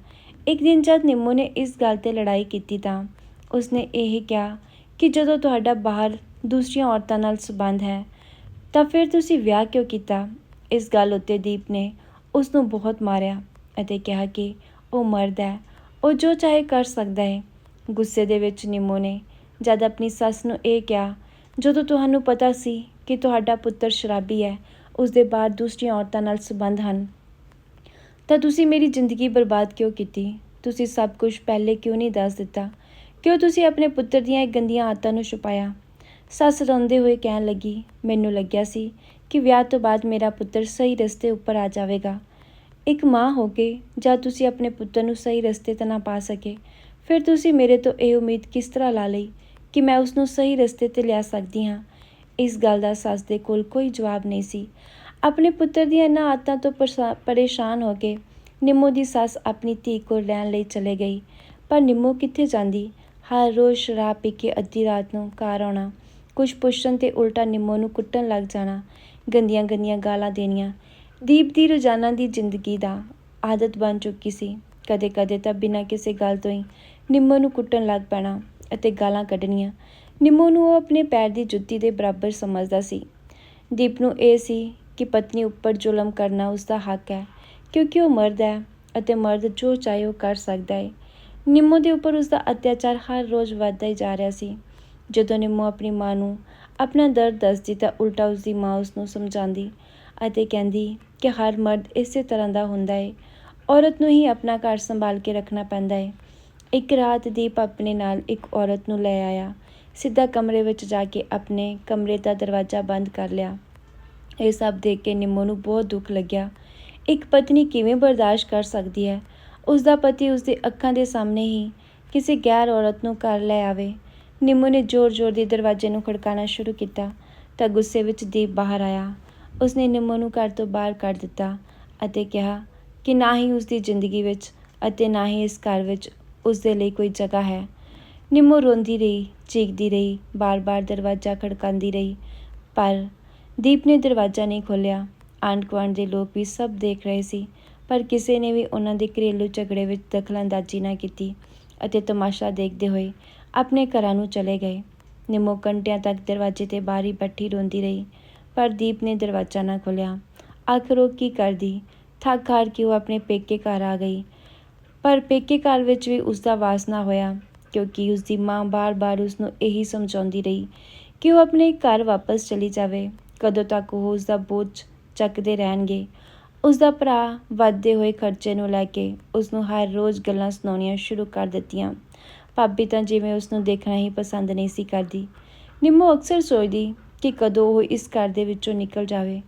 ਇੱਕ ਦਿਨ ਜਦ ਨਿੰਮੋ ਨੇ ਇਸ ਗੱਲ ਤੇ ਲੜਾਈ ਕੀਤੀ ਤਾਂ ਉਸਨੇ ਇਹ ਕਿਹਾ ਕਿ ਜਦੋਂ ਤੁਹਾਡਾ ਬਾਹਰ ਦੂਸਰੀਆਂ ਔਰਤਾਂ ਨਾਲ ਸਬੰਧ ਹੈ ਤਾਂ ਫਿਰ ਤੁਸੀਂ ਵਿਆਹ ਕਿਉਂ ਕੀਤਾ? ਇਸ ਗੱਲ ਉੱਤੇ ਦੀਪ ਨੇ ਉਸ ਨੂੰ ਬਹੁਤ ਮਾਰਿਆ ਅਤੇ ਕਿਹਾ ਕਿ ਉਹ ਮਰਦ ਹੈ, ਉਹ ਜੋ ਚਾਹੇ ਕਰ ਸਕਦਾ ਹੈ। ਗੁੱਸੇ ਦੇ ਵਿੱਚ ਨਿੰਮੋ ਨੇ ਜਦ ਆਪਣੀ ਸੱਸ ਨੂੰ ਇਹ ਕਿਹਾ, ਜਦੋਂ ਤੁਹਾਨੂੰ ਪਤਾ ਸੀ ਕਿ ਤੁਹਾਡਾ ਪੁੱਤਰ ਸ਼ਰਾਬੀ ਹੈ ਉਸ ਦੇ ਬਾਅਦ ਦੂਸਰੀਆਂ ਔਰਤਾਂ ਨਾਲ ਸੰਬੰਧ ਹਨ, ਤਾਂ ਤੁਸੀਂ ਮੇਰੀ ਜ਼ਿੰਦਗੀ ਬਰਬਾਦ ਕਿਉਂ ਕੀਤੀ? ਤੁਸੀਂ ਸਭ ਕੁਝ ਪਹਿਲੇ ਕਿਉਂ ਨਹੀਂ ਦੱਸ ਦਿੱਤਾ? ਕਿਉਂ ਤੁਸੀਂ ਆਪਣੇ ਪੁੱਤਰ ਦੀਆਂ ਇਹ ਗੰਦੀਆਂ ਆਦਤਾਂ ਨੂੰ ਛੁਪਾਇਆ? ਸੱਸ ਰੋਂਦੇ ਹੋਏ ਕਹਿਣ ਲੱਗੀ, ਮੈਨੂੰ ਲੱਗਿਆ ਸੀ ਕਿ ਵਿਆਹ ਤੋਂ ਬਾਅਦ ਮੇਰਾ ਪੁੱਤਰ ਸਹੀ ਰਸਤੇ ਉੱਪਰ ਆ ਜਾਵੇਗਾ। ਇੱਕ ਮਾਂ ਹੋ ਕੇ ਜਦ ਤੁਸੀਂ ਆਪਣੇ ਪੁੱਤਰ ਨੂੰ ਸਹੀ ਰਸਤੇ ਤੇ ਨਾ ਪਾ ਸਕੇ, ਫਿਰ ਤੁਸੀਂ ਮੇਰੇ ਤੋਂ ਇਹ ਉਮੀਦ ਕਿਸ ਤਰ੍ਹਾਂ ਲਾ ਲਈ ਕਿ ਮੈਂ ਉਸ ਨੂੰ ਸਹੀ ਰਸਤੇ ਤੇ ਲਿਆ ਸਕਦੀ ਹਾਂ? ਇਸ ਗੱਲ ਦਾ ਸੱਸ ਦੇ ਕੋਲ ਕੋਈ ਜਵਾਬ ਨਹੀਂ ਸੀ। ਆਪਣੇ ਪੁੱਤਰ ਦੀਆਂ ਇਹਨਾਂ ਆਦਤਾਂ ਤੋਂ ਪਰਸਾ- ਪਰੇਸ਼ਾਨ ਹੋ ਕੇ ਨਿੰਮੋ ਦੀ ਸੱਸ ਆਪਣੀ ਧੀ ਕੋਲ ਰਹਿਣ ਲਈ ਚਲੇ ਗਈ। ਪਰ ਨਿੰਮੋ ਕਿੱਥੇ ਜਾਂਦੀ? ਹਰ ਰੋਜ਼ ਸ਼ਰਾਬ ਪੀ ਕੇ ਅੱਧੀ ਰਾਤ ਨੂੰ ਘਰ ਆਉਣਾ। ਕੁਝ ਪੁੱਛਣ ਤੇ ਉਲਟਾ ਨਿੰਮੋ ਨੂੰ ਕੁੱਟਣ ਲੱਗ ਜਾਣਾ, ਗੰਦੀਆਂ ਗੰਦੀਆਂ ਗਾਲਾਂ ਦੇਣੀਆਂ। ਦੀਪ ਦੀ ਰੋਜ਼ਾਨਾ ਦੀ ਜ਼ਿੰਦਗੀ ਦਾ ਆਦਤ ਬਣ ਚੁੱਕੀ ਸੀ। ਕਦੇ ਕਦੇ ਤਾਂ ਬਿਨਾਂ ਕਿਸੇ ਗੱਲ ਤੋਂ ਹੀ ਨਿੰਮੋ ਨੂੰ ਕੁੱਟਣ ਲੱਗ ਪੈਣਾ ਅਤੇ ਗਾਲਾਂ ਕੱਢਣੀਆਂ। ਨਿੰਮੋ ਨੂੰ ਉਹ ਆਪਣੇ ਪੈਰ ਦੀ ਜੁੱਤੀ ਦੇ ਬਰਾਬਰ ਸਮਝਦਾ ਸੀ। ਦੀਪ ਨੂੰ ਇਹ ਸੀ ਕਿ ਪਤਨੀ ਉੱਪਰ ਜ਼ੁਲਮ ਕਰਨਾ ਉਸ ਦਾ ਹੱਕ ਹੈ, ਕਿਉਂਕਿ ਉਹ ਮਰਦ ਹੈ ਅਤੇ ਮਰਦ ਜੋ ਚਾਹੇ ਉਹ ਕਰ ਸਕਦਾ ਹੈ ਨਿੰਮੋ ਦੇ ਉੱਪਰ ਉਸ ਦਾ ਅਤਿਆਚਾਰ ਹਰ ਰੋਜ਼ ਵੱਧਦਾ ਹੀ ਜਾ ਰਿਹਾ ਸੀ। ਜਦੋਂ ਨਿੰਮੋ ਆਪਣੀ ਮਾਂ ਨੂੰ ਆਪਣਾ ਦਰਦ ਦੱਸਦੀ ਤਾਂ ਉਲਟਾ ਉਸ ਦੀ ਮਾਂ ਉਸ ਨੂੰ ਸਮਝਾਉਂਦੀ ਅਤੇ ਕਹਿੰਦੀ ਕਿ ਹਰ ਮਰਦ ਇਸੇ ਤਰ੍ਹਾਂ ਦਾ ਹੁੰਦਾ ਹੈ ਔਰਤ ਨੂੰ ਹੀ ਆਪਣਾ ਘਰ ਸੰਭਾਲ ਕੇ ਰੱਖਣਾ ਪੈਂਦਾ ਹੈ ਇੱਕ ਰਾਤ ਦੀਪ ਆਪਣੇ ਨਾਲ ਇੱਕ ਔਰਤ ਨੂੰ ਲੈ ਆਇਆ। ਸਿੱਧਾ ਕਮਰੇ ਵਿੱਚ ਜਾ ਕੇ ਆਪਣੇ ਕਮਰੇ ਦਾ ਦਰਵਾਜ਼ਾ ਬੰਦ ਕਰ ਲਿਆ। ਇਹ ਸਭ ਦੇਖ ਕੇ ਨਿੰਮੋ ਨੂੰ ਬਹੁਤ ਦੁੱਖ ਲੱਗਿਆ। ਇੱਕ ਪਤਨੀ ਕਿਵੇਂ ਬਰਦਾਸ਼ਤ ਕਰ ਸਕਦੀ ਹੈ? ਉਸ ਦਾ ਪਤੀ ਉਸ ਦੇ ਅੱਖਾਂ ਦੇ ਸਾਹਮਣੇ ਹੀ ਕਿਸੇ ਗੈਰ ਔਰਤ ਨੂੰ ਘਰ ਲੈ ਆਵੇ। ਨਿੰਮੋ ਨੇ ਜ਼ੋਰ-ਜ਼ੋਰ ਦੀ ਦਰਵਾਜ਼ੇ ਨੂੰ ਖੜਕਾਉਣਾ ਸ਼ੁਰੂ ਕੀਤਾ ਤਾਂ ਗੁੱਸੇ ਵਿੱਚ ਦੀਪ ਬਾਹਰ ਆਇਆ। ਉਸਨੇ ਨਿੰਮੋ ਨੂੰ ਘਰ ਤੋਂ ਬਾਹਰ ਕੱਢ ਦਿੱਤਾ ਅਤੇ ਕਿਹਾ ਕਿ ਨਾ ਹੀ ਉਸ ਦੀ ਜ਼ਿੰਦਗੀ ਵਿੱਚ ਅਤੇ ਨਾ ਹੀ ਇਸ ਘਰ ਵਿੱਚ ਉਸ ਦੇ ਲਈ ਕੋਈ ਜਗ੍ਹਾ ਹੈ। ਨਿੰਮੋ ਰੋਂਦੀ ਰਹੀ, ਚੀਕਦੀ ਰਹੀ, ਬਾਰ-ਬਾਰ ਦਰਵਾਜ਼ਾ ਖੜਕਾਉਂਦੀ ਰਹੀ, ਪਰ ਦੀਪ ਨੇ ਦਰਵਾਜ਼ਾ ਨਹੀਂ ਖੋਲ੍ਹਿਆ। ਆਂਢ ਗੁਆਂਢ ਦੇ ਲੋਕ ਵੀ ਸਭ ਦੇਖ ਰਹੇ ਸੀ, ਪਰ ਕਿਸੇ ਨੇ ਵੀ ਉਹਨਾਂ ਦੇ ਘਰੇਲੂ ਝਗੜੇ ਵਿੱਚ ਦਖਲਅੰਦਾਜ਼ੀ ਨਾ ਕੀਤੀ ਅਤੇ ਤਮਾਸ਼ਾ ਦੇਖਦੇ ਹੋਏ ਆਪਣੇ ਘਰਾਂ ਨੂੰ ਚਲੇ ਗਏ। ਨਿੰਮੋ ਘੰਟਿਆਂ ਤੱਕ ਦਰਵਾਜ਼ੇ ਤੇ ਬਾਹਰ ਹੀ ਬੈਠੀ ਰੋਂਦੀ ਰਹੀ, ਪਰ ਦੀਪ ਨੇ ਦਰਵਾਜ਼ਾ ਨਾ ਖੋਲ੍ਹਿਆ। ਆਖਰ ਉਹ ਕੀ ਕਰਦੀ? ਥੱਕ ਹਾਰ ਕੇ ਉਹ ਆਪਣੇ ਪੇਕੇ ਘਰ ਆ ਗਈ। ਪਰ ਪੇਕੇ ਘਰ ਵਿੱਚ ਵੀ ਉਸ ਦਾ ਵਾਸ ਨਾ ਹੋਇਆ, ਕਿਉਂਕਿ ਉਸ ਦੀ ਮਾਂ ਬਾਰ-ਬਾਰ ਉਸ ਨੂੰ ਇਹੀ ਸਮਝਾਉਂਦੀ ਰਹੀ ਕਿ ਉਹ ਆਪਣੇ ਘਰ ਵਾਪਸ ਚਲੀ ਜਾਵੇ। ਕਦੋਂ ਤੱਕ ਉਹ ਉਸ ਦਾ ਬੋਝ ਚੱਕਦੇ ਰਹਿਣਗੇ। ਉਸ ਦਾ ਭਰਾ ਵੱਧਦੇ ਹੋਏ ਖਰਚੇ ਨੂੰ ਲੈ ਕੇ ਉਸ ਨੂੰ ਹਰ ਰੋਜ਼ ਗੱਲਾਂ ਸੁਣਾਉਣੀਆਂ ਸ਼ੁਰੂ ਕਰ ਦਿੱਤੀਆਂ। ਭਾਬੀ ਤਾਂ ਜਿਵੇਂ ਉਸ ਨੂੰ ਦੇਖਣਾ ਹੀ ਪਸੰਦ ਨਹੀਂ ਸੀ ਕਰਦੀ। ਨਿੰਮੋ ਅਕਸਰ ਸੋਚਦੀ ਕਿ ਕਦੋਂ ਉਹ ਇਸ ਘਰ ਦੇ ਵਿੱਚੋਂ ਨਿਕਲ ਜਾਵੇ।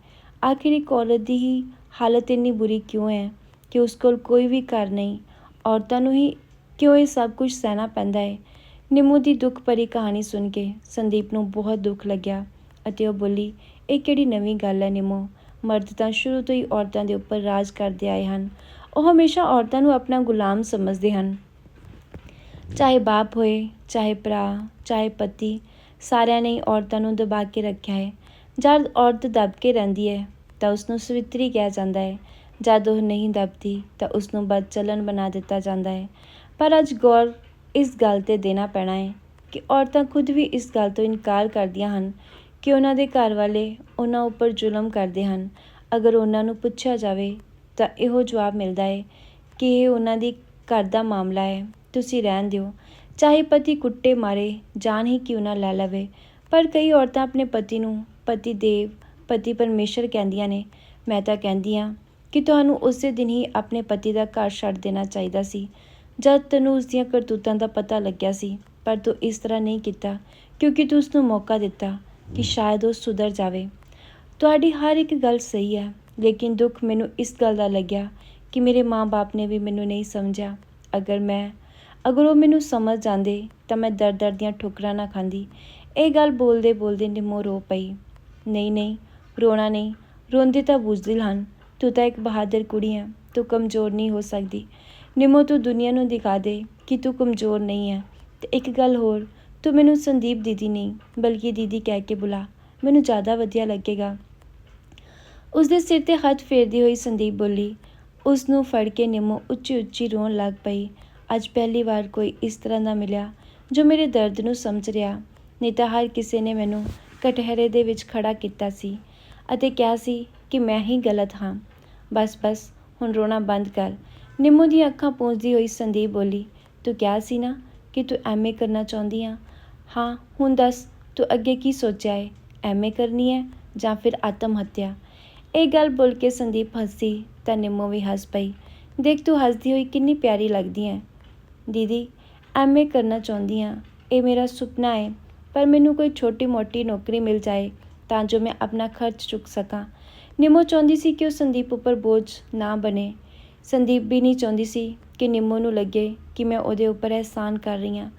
ਆਖਿਰ ਇੱਕ ਔਰਤ ਦੀ ਹੀ ਹਾਲਤ ਇੰਨੀ ਬੁਰੀ ਕਿਉਂ ਹੈ ਕਿ ਉਸ ਕੋਲ ਕੋਈ ਵੀ ਘਰ ਨਹੀਂ, ਔਰਤਾਂ ਨੂੰ ਹੀ ਕਿਉਂ ਇਹ ਸਭ ਕੁਝ ਸਹਿਣਾ ਪੈਂਦਾ ਹੈ? ਨਿੰਮੂ ਦੀ ਦੁੱਖ ਭਰੀ ਕਹਾਣੀ ਸੁਣ ਕੇ ਸੰਦੀਪ ਨੂੰ ਬਹੁਤ ਦੁੱਖ ਲੱਗਿਆ ਅਤੇ ਉਹ ਬੋਲੀ, ਇਹ ਕਿਹੜੀ ਨਵੀਂ ਗੱਲ ਹੈ ਨਿੰਮੋ? ਮਰਦ ਤਾਂ ਸ਼ੁਰੂ ਤੋਂ ਹੀ ਔਰਤਾਂ ਦੇ ਉੱਪਰ ਰਾਜ ਕਰਦੇ ਆਏ ਹਨ। ਉਹ ਹਮੇਸ਼ਾ ਔਰਤਾਂ ਨੂੰ ਆਪਣਾ ਗੁਲਾਮ ਸਮਝਦੇ ਹਨ। ਚਾਹੇ ਬਾਪ ਹੋਏ, ਚਾਹੇ ਭਰਾ, ਚਾਹੇ ਪਤੀ, ਸਾਰਿਆਂ ਨੇ ਔਰਤਾਂ ਨੂੰ ਦਬਾ ਕੇ ਰੱਖਿਆ ਹੈ। ਜਦ ਔਰਤ ਦਬ ਕੇ ਰਹਿੰਦੀ ਹੈ, ਤਾਂ ਉਸ ਨੂੰ ਸਵਿਤਰੀ ਕਿਹਾ ਜਾਂਦਾ ਹੈ। ਜਦ ਉਹ ਨਹੀਂ ਦਬਦੀ, ਤਾਂ ਉਸ ਨੂੰ ਬਦਚਲਨ ਬਣਾ ਦਿੱਤਾ ਜਾਂਦਾ ਹੈ। ਪਰ ਅੱਜ ਗੌਰ ਇਸ ਗੱਲ ਤੇ ਦੇਣਾ ਪੈਣਾ ਹੈ ਕਿ ਔਰਤਾਂ ਖੁਦ ਵੀ ਇਸ ਗੱਲ ਤੋਂ ਇਨਕਾਰ ਕਰਦੀਆਂ ਹਨ ਕਿ ਉਹਨਾਂ ਦੇ ਘਰ ਵਾਲੇ ਉਹਨਾਂ ਉੱਪਰ ਜ਼ੁਲਮ ਕਰਦੇ ਹਨ। ਅਗਰ ਉਹਨਾਂ ਨੂੰ ਪੁੱਛਿਆ ਜਾਵੇ, ਤਾਂ ਇਹੋ ਜਵਾਬ ਮਿਲਦਾ ਹੈ ਕਿ ਇਹ ਉਹਨਾਂ ਦੀ ਘਰ ਦਾ ਮਾਮਲਾ ਹੈ। ਤੁਸੀਂ ਰਹਿਣ ਦਿਓ। ਚਾਹੇ ਪਤੀ ਕੁੱਟੇ ਮਾਰੇ, ਜਾਨ ਹੀ ਕਿਉਂ ਨਾ ਲੈ ਲਵੇ। ਪਰ ਕਈ ਔਰਤਾਂ ਆਪਣੇ ਪਤੀ ਨੂੰ ਪਤੀ ਦੇਵ, ਪਤੀ ਪਰਮੇਸ਼ਰ ਕਹਿੰਦੀਆਂ ਨੇ। ਮੈਂ ਤਾਂ ਕਹਿੰਦੀ ਹਾਂ ਕਿ ਤੁਹਾਨੂੰ ਉਸੇ ਦਿਨ ਹੀ ਆਪਣੇ ਪਤੀ ਦਾ ਘਰ ਛੱਡ ਦੇਣਾ ਚਾਹੀਦਾ ਸੀ। ਜਦ ਤੈਨੂੰ ਉਸ ਦੀਆਂ ਕਰਤੂਤਾਂ ਦਾ ਪਤਾ ਲੱਗਿਆ ਸੀ, ਪਰ ਤੂੰ ਇਸ ਤਰ੍ਹਾਂ ਨਹੀਂ ਕੀਤਾ, ਕਿਉਂਕਿ ਤੂੰ ਉਸ ਨੂੰ ਮੌਕਾ ਦਿੱਤਾ ਕਿ ਸ਼ਾਇਦ ਉਹ ਸੁਧਰ ਜਾਵੇ। ਤੁਹਾਡੀ ਹਰ ਇੱਕ ਗੱਲ ਸਹੀ ਹੈ, ਲੇਕਿਨ ਦੁੱਖ ਮੈਨੂੰ ਇਸ ਗੱਲ ਦਾ ਲੱਗਿਆ ਕਿ ਮੇਰੇ ਮਾਂ-ਬਾਪ ਨੇ ਵੀ ਮੈਨੂੰ ਨਹੀਂ ਸਮਝਿਆ। ਅਗਰ ਮੈਂ ਅਗਰ ਉਹ ਮੈਨੂੰ ਸਮਝ ਜਾਂਦੇ ਤਾਂ ਮੈਂ ਦਰ-ਦਰ ਦੀਆਂ ਠੋਕਰਾਂ ਨਾ ਖਾਂਦੀ। ਇਹ ਗੱਲ ਬੋਲਦੇ ਬੋਲਦੇ ਨਿੰਮੋ ਰੋ ਪਈ। ਨਹੀਂ ਨਹੀਂ, ਰੋਣਾ ਨਹੀਂ, ਰੋਂਦੇ ਤਾਂ ਬੁਜ਼ਦਿਲ ਹਨ। ਤੂੰ ਤਾਂ ਇੱਕ ਬਹਾਦਰ ਕੁੜੀ ਹੈ ਤੂੰ ਕਮਜ਼ੋਰ ਨਹੀਂ ਹੋ ਸਕਦੀ। ਨਿੰਮੋ ਤੂੰ ਦੁਨੀਆ ਨੂੰ ਦਿਖਾ ਦੇ ਕਿ ਤੂੰ ਕਮਜ਼ੋਰ ਨਹੀਂ ਹੈ ਤੇ ਇੱਕ ਗੱਲ ਹੋਰ, ਤੂੰ ਮੈਨੂੰ ਸੰਦੀਪ ਦੀਦੀ ਨਹੀਂ, ਬਲਕਿ ਦੀਦੀ ਕਹਿ ਕੇ ਬੁਲਾ। ਮੈਨੂੰ ਜ਼ਿਆਦਾ ਵਧੀਆ ਲੱਗੇਗਾ। ਉਸ ਦੇ ਸਿਰ ਤੇ ਹੱਥ ਫੇਰਦੀ ਹੋਈ ਸੰਦੀਪ ਬੋਲੀ ਉਸ ਨੂੰ ਫੜ ਕੇ ਨਿੰਮੋ ਉੱਚੀ ਉੱਚੀ ਰੋਣ ਲੱਗ ਪਈ। ਅੱਜ ਪਹਿਲੀ ਵਾਰ ਕੋਈ ਇਸ ਤਰ੍ਹਾਂ ਦਾ ਮਿਲਿਆ ਜੋ ਮੇਰੇ ਦਰਦ ਨੂੰ ਸਮਝ ਰਿਹਾ। ਨਹੀਂ ਤਾਂ ਹਰ ਕਿਸੇ ਨੇ ਮੈਨੂੰ ਕਟਹਿਰੇ ਦੇ ਵਿੱਚ ਖੜਾ ਕੀਤਾ ਸੀ ਅਤੇ ਕਿਹਾ ਸੀ ਕਿ ਮੈਂ ਹੀ ਗਲਤ ਹਾਂ। ਬਸ ਬਸ, ਹੁਣ ਰੋਣਾ ਬੰਦ ਕਰ। ਨਿੰਮੋ ਦੀਆਂ ਅੱਖਾਂ ਪੂੰਝਦੀ ਹੋਈ ਸੰਦੀਪ ਬੋਲੀ, ਤੂੰ ਕਿਹਾ ਸੀ ਨਾ ਕਿ ਤੂੰ ਐਮਏ ਕਰਨਾ ਚਾਹੁੰਦੀ ਆ? ਹਾਂ, ਹੁਣ ਦੱਸ, ਤੂੰ ਅੱਗੇ ਕੀ ਸੋਚਿਆ ਹੈ ਐਮਏ ਕਰਨੀ ਹੈ ਜਾਂ ਫਿਰ ਆਤਮ ਹੱਤਿਆ? ਇਹ ਗੱਲ ਬੋਲ ਕੇ ਸੰਦੀਪ ਹੱਸੀ ਤਾਂ ਨਿੰਮੋ ਵੀ ਹੱਸ ਪਈ। ਦੇਖ, ਤੂੰ ਹੱਸਦੀ ਹੋਈ ਕਿੰਨੀ ਪਿਆਰੀ ਲੱਗਦੀ ਹੈ। ਦੀਦੀ ਐਮਏ ਕਰਨਾ ਚਾਹੁੰਦੀ ਹਾਂ। ਇਹ ਮੇਰਾ ਸੁਪਨਾ ਹੈ, ਪਰ ਮੈਨੂੰ ਕੋਈ ਛੋਟੀ ਮੋਟੀ ਨੌਕਰੀ ਮਿਲ ਜਾਏ ਤਾਂ ਜੋ ਮੈਂ ਆਪਣਾ ਖਰਚ ਚੁੱਕ ਸਕਾਂ। ਨਿੰਮੋ ਚਾਹੁੰਦੀ ਸੀ ਕਿ ਉਹ ਸੰਦੀਪ ਉੱਪਰ ਬੋਝ ਨਾ ਬਣੇ। ਸੰਦੀਪ ਵੀ ਨਹੀਂ ਚਾਹੁੰਦੀ ਸੀ ਕਿ ਨਿੰਮੋ ਨੂੰ ਲੱਗੇ ਕਿ ਮੈਂ ਉਹਦੇ ਉੱਪਰ ਅਹਿਸਾਨ ਕਰ ਰਹੀ ਹਾਂ।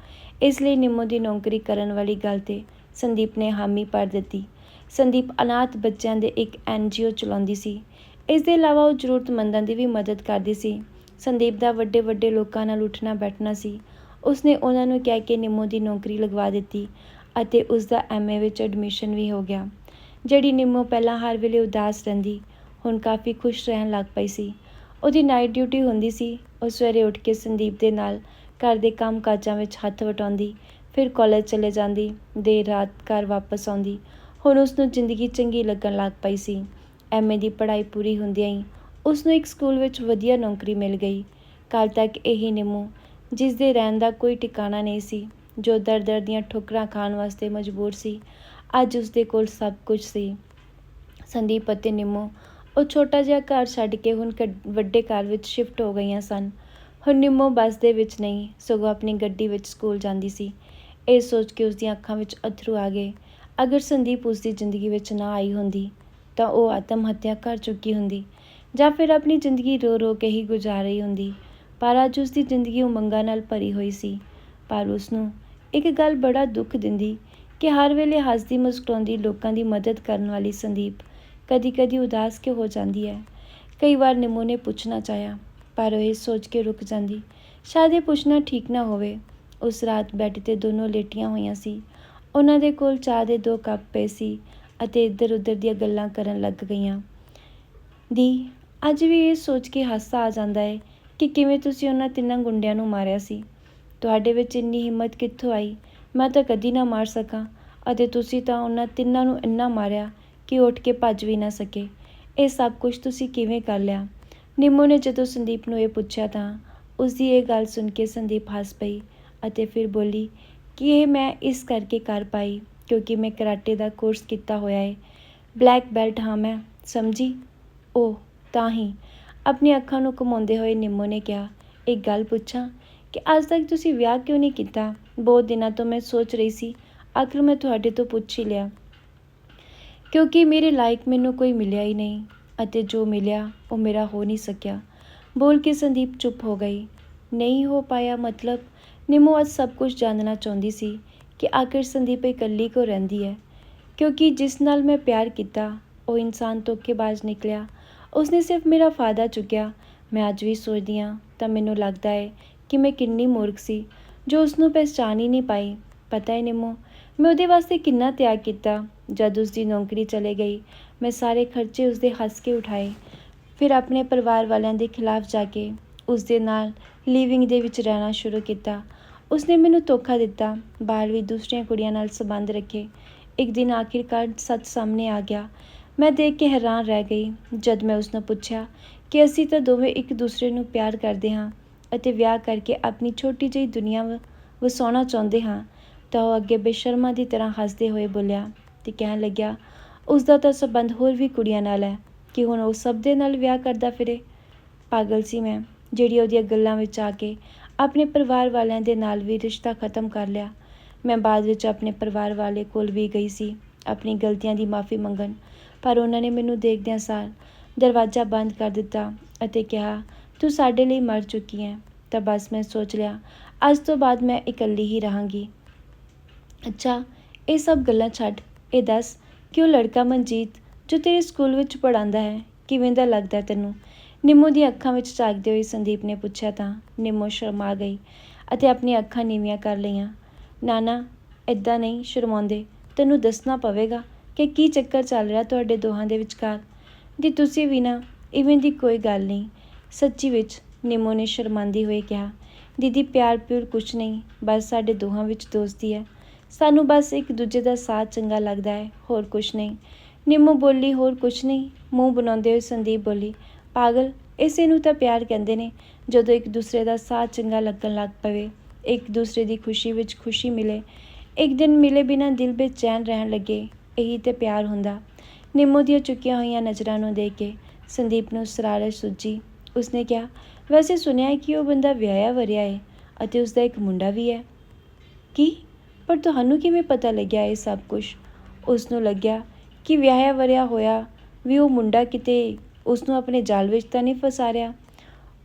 ਇਸ ਲਈ ਨਿੰਮੋ ਦੀ ਨੌਕਰੀ ਕਰਨ ਵਾਲੀ ਗੱਲ ਤੇ ਸੰਦੀਪ ਨੇ ਹਾਮੀ ਭਰ ਦਿੱਤੀ। ਸੰਦੀਪ ਅਨਾਥ ਬੱਚਿਆਂ ਦੇ ਇੱਕ ਐਨਜੀਓ ਚਲਾਉਂਦੀ ਸੀ। ਇਸ ਦੇ ਇਲਾਵਾ ਉਹ ਜ਼ਰੂਰਤਮੰਦਾਂ ਦੀ ਵੀ ਮਦਦ ਕਰਦੀ ਸੀ। ਸੰਦੀਪ ਦਾ ਵੱਡੇ ਵੱਡੇ ਲੋਕਾਂ ਨਾਲ ਉੱਠਣਾ ਬੈਠਣਾ ਸੀ। ਉਸਨੇ ਉਹਨਾਂ ਨੂੰ ਕਹਿ ਕੇ ਨਿੰਮੋ ਦੀ ਨੌਕਰੀ ਲਗਵਾ ਦਿੱਤੀ ਅਤੇ ਉਸ ਦਾ ਐਮਏ ਵਿੱਚ ਐਡਮਿਸ਼ਨ ਵੀ ਹੋ ਗਿਆ। ਜਿਹੜੀ ਨਿੰਮੋ ਪਹਿਲਾਂ ਹਰ ਵੇਲੇ ਉਦਾਸ ਰਹਿੰਦੀ, ਹੁਣ ਕਾਫੀ ਖੁਸ਼ ਰਹਿਣ ਲੱਗ ਪਈ ਸੀ। ਉਹਦੀ ਨਾਈਟ ਡਿਊਟੀ ਹੁੰਦੀ ਸੀ। ਉਹ ਸਵੇਰੇ ਉੱਠ ਕੇ ਸੰਦੀਪ ਦੇ ਨਾਲ ਘਰ ਦੇ ਕੰਮ ਕਾਜਾਂ ਵਿੱਚ ਹੱਥ ਵਟਾਉਂਦੀ, ਫਿਰ ਕਾਲਜ ਚਲੇ ਜਾਂਦੀ, ਦੇਰ ਰਾਤ ਘਰ ਵਾਪਸ ਆਉਂਦੀ। ਹੁਣ ਉਸ ਨੂੰ ਜ਼ਿੰਦਗੀ ਚੰਗੀ ਲੱਗਣ ਲੱਗ ਪਈ ਸੀ। ਐਮਏ ਦੀ ਪੜ੍ਹਾਈ ਪੂਰੀ ਹੁੰਦਿਆਂ ਹੀ ਉਸ ਨੂੰ ਇੱਕ ਸਕੂਲ ਵਿੱਚ ਵਧੀਆ ਨੌਕਰੀ ਮਿਲ ਗਈ। ਕੱਲ ਤੱਕ ਇਹੀ ਨਿੰਮੋ ਜਿਸ ਦੇ ਰਹਿਣ ਦਾ ਕੋਈ ਟਿਕਾਣਾ ਨਹੀਂ ਸੀ, ਜੋ ਦਰ ਦਰ ਦੀਆਂ ਠੋਕਰਾਂ ਖਾਣ ਵਾਸਤੇ ਮਜਬੂਰ ਸੀ, ਅੱਜ ਉਸ ਦੇ ਕੋਲ ਸਭ ਕੁਝ ਸੀ। ਸੰਦੀਪ ਅਤੇ ਨਿੰਮੋ, ਉਹ ਛੋਟਾ ਜਿਹਾ ਘਰ ਛੱਡ ਕੇ ਹੁਣ ਕ- ਵੱਡੇ ਘਰ ਵਿੱਚ ਸ਼ਿਫਟ ਹੋ ਗਈਆਂ ਸਨ। ਹੁਣ ਨਿੰਮੋ ਬੱਸ ਦੇ ਵਿੱਚ ਨਹੀਂ, ਸਗੋਂ ਆਪਣੀ ਗੱਡੀ ਵਿੱਚ ਸਕੂਲ ਜਾਂਦੀ ਸੀ। ਇਹ ਸੋਚ ਕੇ ਉਸ ਦੀਆਂ ਅੱਖਾਂ ਵਿੱਚ ਅਥਰੂ ਆ ਗਏ। ਅਗਰ ਸੰਦੀਪ ਉਸ ਦੀ ਜ਼ਿੰਦਗੀ ਵਿੱਚ ਨਾ ਆਈ ਹੁੰਦੀ, ਤਾਂ ਉਹ ਆਤਮ ਹੱਤਿਆ ਕਰ ਚੁੱਕੀ ਹੁੰਦੀ। ਜਾਂ ਫਿਰ ਆਪਣੀ ਜ਼ਿੰਦਗੀ ਰੋ ਰੋ ਕੇ ਹੀ ਗੁਜ਼ਾਰ ਰਹੀ ਹੁੰਦੀ। ਪਰ ਅੱਜ ਉਸ ਦੀ ਜ਼ਿੰਦਗੀ ਉਮੰਗਾਂ ਨਾਲ ਭਰੀ ਹੋਈ ਸੀ। ਪਰ ਉਸ ਨੂੰ ਇੱਕ ਗੱਲ ਬੜਾ ਦੁੱਖ ਦਿੰਦੀ ਕਿ ਹਰ ਵੇਲੇ ਹੱਸਦੀ ਮੁਸਕਰਾਉਂਦੀ ਲੋਕਾਂ ਦੀ ਮਦਦ ਕਰਨ ਵਾਲੀ ਸੰਦੀਪ ਕਦੀ-ਕਦੀ ਉਦਾਸ ਕੇ ਹੋ ਜਾਂਦੀ ਹੈ? ਕਈ ਵਾਰ ਨਿੰਮੋ ਨੇ ਪੁੱਛਣਾ ਚਾਹਿਆ, ਪਰ ਉਹ ਇਹ ਸੋਚ ਕੇ ਰੁਕ ਜਾਂਦੀ, ਸ਼ਾਇਦ ਇਹ ਪੁੱਛਣਾ ਠੀਕ ਨਾ ਹੋਵੇ। ਉਸ ਰਾਤ ਬੈੱਡ ਤੇ ਦੋਨੋਂ ਲੇਟੀਆਂ ਹੋਈਆਂ ਸੀ। ਉਹਨਾਂ ਦੇ ਕੋਲ ਚਾਹ ਦੇ ਦੋ ਕੱਪ ਪਏ ਸੀ ਅਤੇ ਇੱਧਰ-ਉੱਧਰ ਦੀਆਂ ਗੱਲਾਂ ਕਰਨ ਲੱਗ ਗਈਆਂ। ਦੀ ਅੱਜ ਵੀ ਇਹ ਸੋਚ ਕੇ ਹਾਸਾ ਆ ਜਾਂਦਾ ਹੈ ਕਿ ਕਿਵੇਂ ਤੁਸੀਂ ਉਹਨਾਂ ਤਿੰਨਾਂ ਗੁੰਡਿਆਂ ਨੂੰ ਮਾਰਿਆ ਸੀ। ਤੁਹਾਡੇ ਵਿੱਚ ਇੰਨੀ ਹਿੰਮਤ ਕਿੱਥੋਂ ਆਈ? ਮੈਂ ਤਾਂ ਕਦੀ ਨਾ ਮਾਰ ਸਕਾਂ ਅਤੇ ਤੁਸੀਂ ਤਾਂ ਉਹਨਾਂ ਤਿੰਨਾਂ ਨੂੰ ਇੰਨਾ ਮਾਰਿਆ ਕਿ ਉੱਠ ਕੇ ਭੱਜ ਵੀ ਨਾ ਸਕੇ। ਇਹ ਸਭ ਕੁਝ ਤੁਸੀਂ ਕਿਵੇਂ ਕਰ ਲਿਆ? ਨਿੰਮੋ ਨੇ ਜਦੋਂ ਸੰਦੀਪ ਨੂੰ ਇਹ ਪੁੱਛਿਆ ਤਾਂ ਉਸ ਦੀ ਇਹ ਗੱਲ ਸੁਣ ਕੇ ਸੰਦੀਪ ਹੱਸ ਪਈ ਅਤੇ ਫਿਰ ਬੋਲੀ, ਕਿ ਇਹ ਮੈਂ ਇਸ ਕਰਕੇ ਕਰ ਪਾਈ ਕਿਉਂਕਿ ਮੈਂ ਕਰਾਟੇ ਦਾ ਕੋਰਸ ਕੀਤਾ ਹੋਇਆ ਹੈ? ਬਲੈਕ ਬੈਲਟ ਹਾਂ ਮੈਂ, ਸਮਝੀ? ਉਹ ਤਾਂ ਹੀ ਆਪਣੀਆਂ ਅੱਖਾਂ ਨੂੰ ਘੁਮਾਉਂਦੇ ਹੋਏ ਨਿੰਮੋ ਨੇ ਕਿਹਾ, ਇੱਕ ਗੱਲ ਪੁੱਛਾਂ ਕਿ ਅੱਜ ਤੱਕ ਤੁਸੀਂ ਵਿਆਹ ਕਿਉਂ ਨਹੀਂ ਕੀਤਾ? ਬਹੁਤ ਦਿਨਾਂ ਤੋਂ ਮੈਂ ਸੋਚ ਰਹੀ ਸੀ, ਆਖਰ ਮੈਂ ਤੁਹਾਡੇ ਤੋਂ ਪੁੱਛ ਹੀ ਲਿਆ। ਕਿਉਂਕਿ ਮੇਰੇ ਲਾਇਕ ਮੈਨੂੰ ਕੋਈ ਮਿਲਿਆ ਹੀ ਨਹੀਂ ਅਤੇ ਜੋ ਮਿਲਿਆ ਉਹ ਮੇਰਾ ਹੋ ਨਹੀਂ ਸਕਿਆ। ਬੋਲ ਕੇ ਸੰਦੀਪ ਚੁੱਪ ਹੋ ਗਈ। ਨਹੀਂ ਹੋ ਪਾਇਆ ਮਤਲਬ ਨਿੰਮੋ ਅੱਜ ਸਭ ਕੁਝ ਜਾਣਨਾ ਚਾਹੁੰਦੀ ਸੀ ਕਿ ਆਖਿਰ ਸੰਦੀਪ ਇਕੱਲੀ ਕੋ ਰਹਿੰਦੀ ਹੈ। ਕਿਉਂਕਿ ਜਿਸ ਨਾਲ ਮੈਂ ਪਿਆਰ ਕੀਤਾ, ਉਹ ਇਨਸਾਨ ਧੋਖੇਬਾਜ਼ ਨਿਕਲਿਆ ਉਸਨੇ ਸਿਰਫ ਮੇਰਾ ਫਾਇਦਾ ਚੁੱਕਿਆ। ਮੈਂ ਅੱਜ ਵੀ ਸੋਚਦੀ ਹਾਂ, ਤਾਂ ਮੈਨੂੰ ਲੱਗਦਾ ਹੈ ਕਿ ਮੈਂ ਕਿੰਨੀ ਮੂਰਖ ਸੀ, ਜੋ ਉਸਨੂੰ ਪਹਿਚਾਨ ਹੀ ਨਹੀਂ ਪਾਈ। ਪਤਾ ਹੈ ਨਿੰਮੋ, ਮੈਂ ਉਹਦੇ ਵਾਸਤੇ ਕਿੰਨਾ ਤਿਆਗ ਕੀਤਾ। ਜਦ ਉਸਦੀ ਨੌਕਰੀ ਚਲੇ ਗਈ, ਮੈਂ ਸਾਰੇ ਖਰਚੇ ਉਸਦੇ ਹੱਸ ਕੇ ਉਠਾਏ। ਫਿਰ ਆਪਣੇ ਪਰਿਵਾਰ ਵਾਲਿਆਂ ਦੇ ਖਿਲਾਫ ਜਾ ਕੇ ਉਸਦੇ ਨਾਲ ਲਿਵਿੰਗ ਦੇ ਵਿੱਚ ਰਹਿਣਾ ਸ਼ੁਰੂ ਕੀਤਾ। ਉਸਨੇ ਮੈਨੂੰ ਧੋਖਾ ਦਿੱਤਾ ਬਾਹਰ ਵੀ ਦੂਸਰੀਆਂ ਕੁੜੀਆਂ ਨਾਲ ਸੰਬੰਧ ਰੱਖੇ। ਇੱਕ ਦਿਨ ਆਖਿਰਕਾਰ ਸੱਚ ਸਾਹਮਣੇ ਆ ਗਿਆ। ਮੈਂ ਦੇਖ ਕੇ ਹੈਰਾਨ ਰਹਿ ਗਈ ਜਦ ਮੈਂ ਉਸ ਨੂੰ ਪੁੱਛਿਆ ਕਿ ਅਸੀਂ ਤਾਂ ਦੋਵੇਂ ਇੱਕ ਦੂਸਰੇ ਨੂੰ ਪਿਆਰ ਕਰਦੇ ਹਾਂ ਅਤੇ ਵਿਆਹ ਕਰਕੇ ਆਪਣੀ ਛੋਟੀ ਜਿਹੀ ਦੁਨੀਆ ਵ- ਵਸਾਉਣਾ ਚਾਹੁੰਦੇ ਹਾਂ, ਤਾਂ ਉਹ ਅੱਗੇ ਬੇਸ਼ਰਮਾ ਦੀ ਤਰ੍ਹਾਂ ਹੱਸਦੇ ਹੋਏ ਬੋਲਿਆ ਤੇ ਕਹਿਣ ਲੱਗਿਆ ਉਸ ਦਾ ਤਾਂ ਸੰਬੰਧ ਹੋਰ ਵੀ ਕੁੜੀਆਂ ਨਾਲ ਹੈ, ਕਿ ਹੁਣ ਉਹ ਸਭ ਦੇ ਨਾਲ ਵਿਆਹ ਕਰਦਾ ਫਿਰੇ? ਪਾਗਲ ਸੀ ਮੈਂ, ਜਿਹੜੀ ਉਹਦੀਆਂ ਗੱਲਾਂ ਵਿੱਚ ਆ ਕੇ ਆਪਣੇ ਪਰਿਵਾਰ ਵਾਲਿਆਂ ਦੇ ਨਾਲ ਵੀ ਰਿਸ਼ਤਾ ਖਤਮ ਕਰ ਲਿਆ। ਮੈਂ ਬਾਅਦ ਵਿੱਚ ਆਪਣੇ ਪਰਿਵਾਰ ਵਾਲੇ ਕੋਲ ਵੀ ਗਈ ਸੀ, ਆਪਣੀ ਗਲਤੀਆਂ ਦੀ ਮਾਫੀ ਮੰਗਣ। ਪਰ ਉਹਨਾਂ ਨੇ ਮੈਨੂੰ ਦੇਖਦਿਆਂ ਸਾਰ ਦਰਵਾਜ਼ਾ ਬੰਦ ਕਰ ਦਿੱਤਾ ਅਤੇ ਕਿਹਾ, ਤੂੰ ਸਾਡੇ ਲਈ ਮਰ ਚੁੱਕੀ ਹੈ। ਤਾਂ ਬਸ ਮੈਂ ਸੋਚ ਲਿਆ, ਅੱਜ ਤੋਂ ਬਾਅਦ ਮੈਂ ਇਕੱਲੀ ਹੀ ਰਹਾਂਗੀ। ਅੱਛਾ, ਇਹ ਸਭ ਗੱਲਾਂ ਛੱਡ, ਇਹ ਦੱਸ ਕਿ ਉਹ ਲੜਕਾ ਮਨਜੀਤ, ਜੋ ਤੇਰੇ ਸਕੂਲ ਵਿੱਚ ਪੜਾਉਂਦਾ ਹੈ, ਕਿਵੇਂ ਦਾ ਲੱਗਦਾ ਤੈਨੂੰ? ਨਿੰਮੋ ਦੀਆਂ ਅੱਖਾਂ ਵਿੱਚ ਝਾਕਦੇ ਹੋਏ ਸੰਦੀਪ ਨੇ ਪੁੱਛਿਆ ਤਾਂ ਨਿੰਮੋ ਸ਼ਰਮਾ ਗਈ ਅਤੇ ਆਪਣੀਆਂ ਅੱਖਾਂ ਨੀਵੀਆਂ ਕਰ ਲਈਆਂ, ਨਾਨਾ ਇਦਾਂ ਨਹੀਂ ਸ਼ਰਮਾਉਂਦੇ, ਤੈਨੂੰ ਦੱਸਣਾ ਪਵੇਗਾ। ਕਿ ਕੀ ਚੱਕਰ ਚੱਲ ਰਿਹਾ ਤੁਹਾਡੇ ਦੋਹਾਂ ਦੇ ਵਿਚਕਾਰ? ਦੀ ਤੁਸੀਂ ਵੀ ਨਾ ਇਵੇਂ ਦੀ ਕੋਈ ਗੱਲ ਨਹੀਂ। ਸੱਚੀ ਵਿੱਚ ਨਿੰਮੋ ਨੇ ਸ਼ਰਮਾਂਦੀ ਹੋਏ ਕਿਹਾ, ਦੀਦੀ, ਪਿਆਰ ਪਿਉਰ ਕੁਛ ਨਹੀਂ, ਬਸ ਸਾਡੇ ਦੋਹਾਂ ਵਿੱਚ ਦੋਸਤੀ ਹੈ। ਸਾਨੂੰ ਬਸ ਇੱਕ ਦੂਜੇ ਦਾ ਸਾਥ ਚੰਗਾ ਲੱਗਦਾ ਹੈ, ਹੋਰ ਕੁਛ ਨਹੀਂ। ਨਿੰਮੋ ਬੋਲੀ, ਹੋਰ ਕੁਛ ਨਹੀਂ। ਮੂੰਹ ਬਣਾਉਂਦੇ ਹੋਏ ਸੰਦੀਪ ਬੋਲੀ, ਪਾਗਲ, ਇਸੇ ਨੂੰ ਤਾਂ ਪਿਆਰ ਕਹਿੰਦੇ ਨੇ, ਜਦੋਂ ਇੱਕ ਦੂਸਰੇ ਦਾ ਸਾਥ ਚੰਗਾ ਲੱਗਣ ਲੱਗ ਪਵੇ। ਇੱਕ ਦੂਸਰੇ ਦੀ ਖੁਸ਼ੀ ਵਿੱਚ ਖੁਸ਼ੀ ਮਿਲੇ। ਇੱਕ ਦਿਨ ਮਿਲੇ ਬਿਨਾਂ ਦਿਲ ਬੇਚੈਨ ਰਹਿਣ ਲੱਗੇ। ਇਹੀ ਤੇ ਪਿਆਰ ਹੁੰਦਾ। ਨਿੰਮੋ ਦੀਆਂ ਚੁੱਕੀਆਂ ਹੋਈਆਂ ਨਜ਼ਰਾਂ ਨੂੰ ਦੇਖ ਕੇ ਸੰਦੀਪ ਨੂੰ ਸਰਾਰਤ ਸੁੱਜੀ। ਉਸਨੇ ਕਿਹਾ, ਵੈਸੇ ਸੁਣਿਆ ਹੈ ਕਿ ਉਹ ਬੰਦਾ ਵਿਆਹਿਆ ਵਰਿਆ ਹੈ ਅਤੇ ਉਸਦਾ ਇੱਕ ਮੁੰਡਾ ਵੀ ਹੈ। ਕੀ? ਪਰ ਤੁਹਾਨੂੰ ਕਿਵੇਂ ਪਤਾ ਲੱਗਿਆ ਇਹ ਸਭ ਕੁਝ ਉਸ ਨੂੰ ਲੱਗਿਆ ਕਿ ਵਿਆਹਿਆ ਵਰਿਆ ਹੋਇਆ ਵੀ ਉਹ ਮੁੰਡਾ ਕਿਤੇ ਉਸ ਨੂੰ ਆਪਣੇ ਜਾਲ ਵਿੱਚ ਤਾਂ ਨਹੀਂ ਫਸਾ ਰਿਹਾ।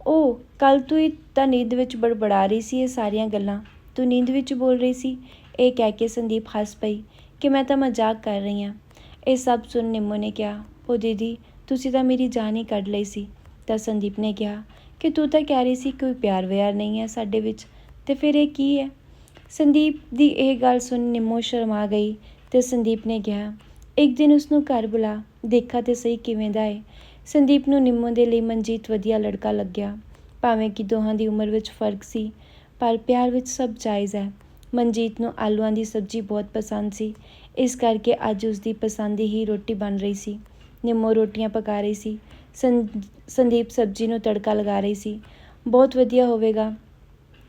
ਉਹ ਕੱਲ ਤੂੰ ਹੀ ਤਾਂ ਨੀਂਦ ਵਿੱਚ ਬੜਬੜਾ ਰਹੀ ਸੀ ਇਹ ਸਾਰੀਆਂ ਗੱਲਾਂ। ਤੂੰ ਨੀਂਦ ਵਿੱਚ ਬੋਲ ਰਹੀ ਸੀ? ਇਹ ਕਹਿ ਕੇ ਸੰਦੀਪ ਹੱਸ ਪਈ। ਕਿ ਮੈਂ ਤਾਂ ਮਜ਼ਾਕ ਕਰ ਰਹੀ ਹਾਂ। ਇਹ ਸਭ ਸੁਣ ਨਿੰਮੋ ਨੇ ਕਿਹਾ, ਉਹ ਦੀਦੀ, ਤੁਸੀਂ ਤਾਂ ਮੇਰੀ ਜਾਨ ਹੀ ਕੱਢ ਲਈ ਸੀ। ਤਾਂ ਸੰਦੀਪ ਨੇ ਕਿਹਾ, ਕਿ ਤੂੰ ਤਾਂ ਕਹਿ ਰਹੀ ਸੀ ਕੋਈ ਪਿਆਰ ਵਿਆਰ ਨਹੀਂ ਹੈ ਸਾਡੇ ਵਿੱਚ, ਤੇ ਫਿਰ ਇਹ ਕੀ ਹੈ? ਸੰਦੀਪ ਦੀ ਇਹ ਗੱਲ ਸੁਣ ਨਿੰਮੋ ਸ਼ਰਮਾ ਗਈ ਤੇ ਸੰਦੀਪ ਨੇ ਕਿਹਾ, ਇੱਕ ਦਿਨ ਉਸ ਨੂੰ ਘਰ ਬੁਲਾ, ਦੇਖਾ ਤੇ ਸਹੀ ਕਿਵੇਂ ਦਾ ਹੈ ਸੰਦੀਪ ਨੂੰ ਨਿੰਮੋ ਦੇ ਲਈ ਮਨਜੀਤ ਵਧੀਆ ਲੜਕਾ ਲੱਗਿਆ। ਭਾਵੇਂ ਕਿ ਦੋਹਾਂ ਦੀ ਉਮਰ ਵਿੱਚ ਫ਼ਰਕ ਸੀ, ਪਰ ਪਿਆਰ ਵਿੱਚ ਸਭ ਜਾਇਜ਼ ਹੈ। ਮਨਜੀਤ ਨੂੰ ਆਲੂਆਂ ਦੀ ਸਬਜ਼ੀ ਬਹੁਤ ਪਸੰਦ ਸੀ। ਇਸ ਕਰਕੇ ਅੱਜ ਉਸ ਦੀ ਪਸੰਦ ਦੀ ਹੀ ਰੋਟੀ ਬਣ ਰਹੀ ਸੀ। ਨਿੰਮੋ ਰੋਟੀਆਂ ਪਕਾ ਰਹੀ ਸੀ। ਸੰਦੀਪ ਸਬਜ਼ੀ ਨੂੰ ਤੜਕਾ ਲਗਾ ਰਹੀ ਸੀ। ਬਹੁਤ ਵਧੀਆ ਹੋਵੇਗਾ।